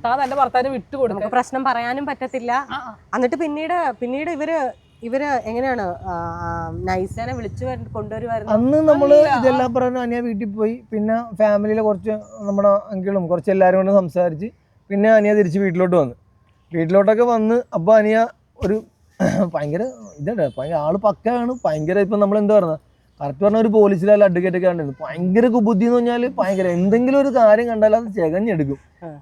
താൻ തന്റെ ഭർത്താവിന് വിട്ടു നമുക്ക് പ്രശ്നം പറയാനും പറ്റത്തില്ല. എന്നിട്ട് പിന്നീട് പിന്നീട് ഇവർ ഇവർ എങ്ങനെയാണ്? നൈസേനെ വിളിച്ചു വര- കൊണ്ടുവരുമായിരുന്നു. അന്ന് നമ്മൾ. ഇതെല്ലാം പറഞ്ഞു. അനിയ വീട്ടിൽ പോയി. പിന്നെ ഫാമിലിയിലെ കുറച്ച് നമ്മുടെ അങ്കിളും കുറച്ച് എല്ലാവരും കൊണ്ട് സംസാരിച്ച് പിന്നെ അനിയ തിരിച്ച് വീട്ടിലോട്ട് വന്നു. വീട്ടിലോട്ടൊക്കെ വന്ന് അപ്പോൾ അനിയ ഒരു ഭയങ്കര ഇതാണ് ഭയങ്കര ആൾ പക്കയാണ്. ഭയങ്കര ഇപ്പം നമ്മൾ എന്താ പറഞ്ഞത് കറക്റ്റ് പറഞ്ഞ ഒരു പോലീസിലല്ല അഡ്വക്കേറ്റ് ഒക്കെ കണ്ടിരുന്നു. ഭയങ്കര കുബുദ്ധി എന്ന് പറഞ്ഞാൽ ഭയങ്കര എന്തെങ്കിലും ഒരു കാര്യം കണ്ടാൽ അത് ചെകഞ്ഞെടുക്കും.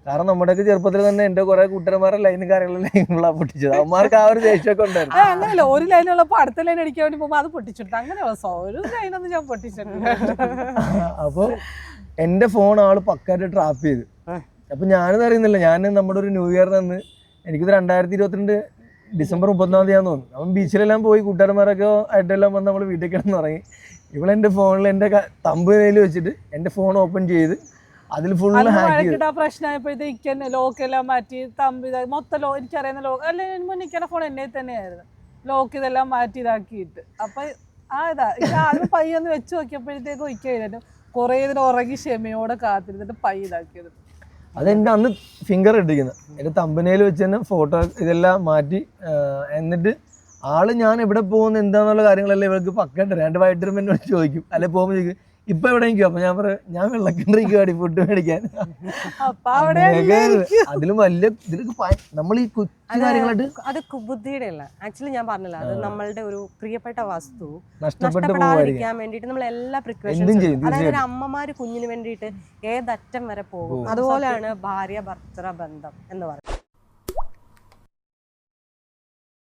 കാരണം നമ്മുടെയൊക്കെ ചെറുപ്പത്തിൽ തന്നെ എന്റെ കുറെ കൂട്ടന്മാരെ ലൈനും കാര്യങ്ങളും ലൈനുകളാ പൊട്ടിച്ചത്. അവന്മാർക്ക് ആ ഒരു ദേഷ്യമൊക്കെ ഉണ്ടായിരുന്നു. അങ്ങനെയല്ല. ഒരു ലൈനുള്ളപ്പോ അടുത്ത ലൈൻ അടിക്കാൻ വേണ്ടി പോകുമ്പോൾ അത് പൊട്ടിച്ചിട്ട് അങ്ങനെയുള്ള ഒരു ലൈനൊന്നും ഞാൻ പൊട്ടിച്ചിട്ടുണ്ട് [LAUGHS] അപ്പോൾ എന്റെ ഫോൺ ആൾ പക്കായിട്ട് ട്രാപ്പ് ചെയ്ത്. അപ്പൊ ഞാനത് അറിയുന്നില്ല. ഞാൻ നമ്മുടെ ഒരു ന്യൂ ഇയറിന് അന്ന് എനിക്കിത് രണ്ടായിരത്തി ഇരുപത്തിരണ്ട് ഡിസംബർ മുപ്പത്തൊന്നാം തീയതി തോന്നുന്നു. അവൻ ബീച്ചിലെല്ലാം പോയി കൂട്ടുകാരന്മാരൊക്കെ ആയിട്ടെല്ലാം വന്ന് നമ്മൾ വീട്ടിൽ കിടന്ന് തുടങ്ങി ഇവളെന്റെ ഫോണിൽ എന്റെ തമ്പ് കയ്യിൽ വെച്ചിട്ട് എന്റെ ഫോൺ ഓപ്പൺ ചെയ്ത് അതിൽ ഫുൾ ഹാക്ക് പ്രശ്നമായപ്പോഴത്തേക്ക് തന്നെ ലോക്ക് എല്ലാം മാറ്റി തമ്പ് ഇതായി മൊത്തം ലോ എനിക്കറിയുന്ന ലോക്ക് അല്ല മുന്നിക്കണ ഫോൺ എന്നെ തന്നെയായിരുന്നു. ലോക്ക് ഇതെല്ലാം മാറ്റി ഇതാക്കിയിട്ട്. അപ്പൊ ആ ഇതാ ആദ്യം പയ്യൊന്ന് വെച്ച് നോക്കിയപ്പോഴത്തേക്ക് എഴുതാനും കുറേ ഇതിന് ഉറങ്ങി ക്ഷമയോടെ കാത്തിരുന്നിട്ട് പൈ ഇതാക്കിയത്. അതെന്റെ അന്ന് ഫിംഗർ ഇട്ടിരിക്കുന്നത് എന്റെ തമ്പനയിൽ വെച്ച് തന്നെ ഫോട്ടോ ഇതെല്ലാം മാറ്റി എന്നിട്ട് ആൾ ഞാൻ എവിടെ പോകുന്നു എന്താന്നുള്ള കാര്യങ്ങളെല്ലാം ഇവർക്ക് പക്കണ്ട് രണ്ട് വൈകിട്ടും എന്നോട് ചോദിക്കും. അല്ലെ പോകുമ്പോൾ ചോദിക്കും ഇപ്പൊ എവിടെ നിൽക്കും അപ്പൊ ഞാൻ പറയാം ഞാൻ വെള്ളക്കിണ്ടിരിക്കും അടി ഫുഡ് മേടിക്കാൻ. അതിലും വലിയ ഇതിലൊക്കെ നമ്മൾ ഈ കൊച്ചു കാര്യങ്ങളായിട്ട് അത് കുബുദ്ധിയുടെ അല്ല ആക്ച്വലി ഞാൻ പറഞ്ഞില്ല അത് നമ്മളുടെ ഒരു പ്രിയപ്പെട്ട വസ്തു. നഷ്ടപ്പെടാതിരിക്കാൻ വേണ്ടിയിട്ട് നമ്മൾ എല്ലാ പ്രിക്കോഷൻസും അതായത് അമ്മമാര് കുഞ്ഞിന് വേണ്ടിയിട്ട് ഏതറ്റം വരെ പോകും. അതുപോലെയാണ് ഭാര്യ ഭർത്തൃ ബന്ധം എന്ന് പറയുന്നത്.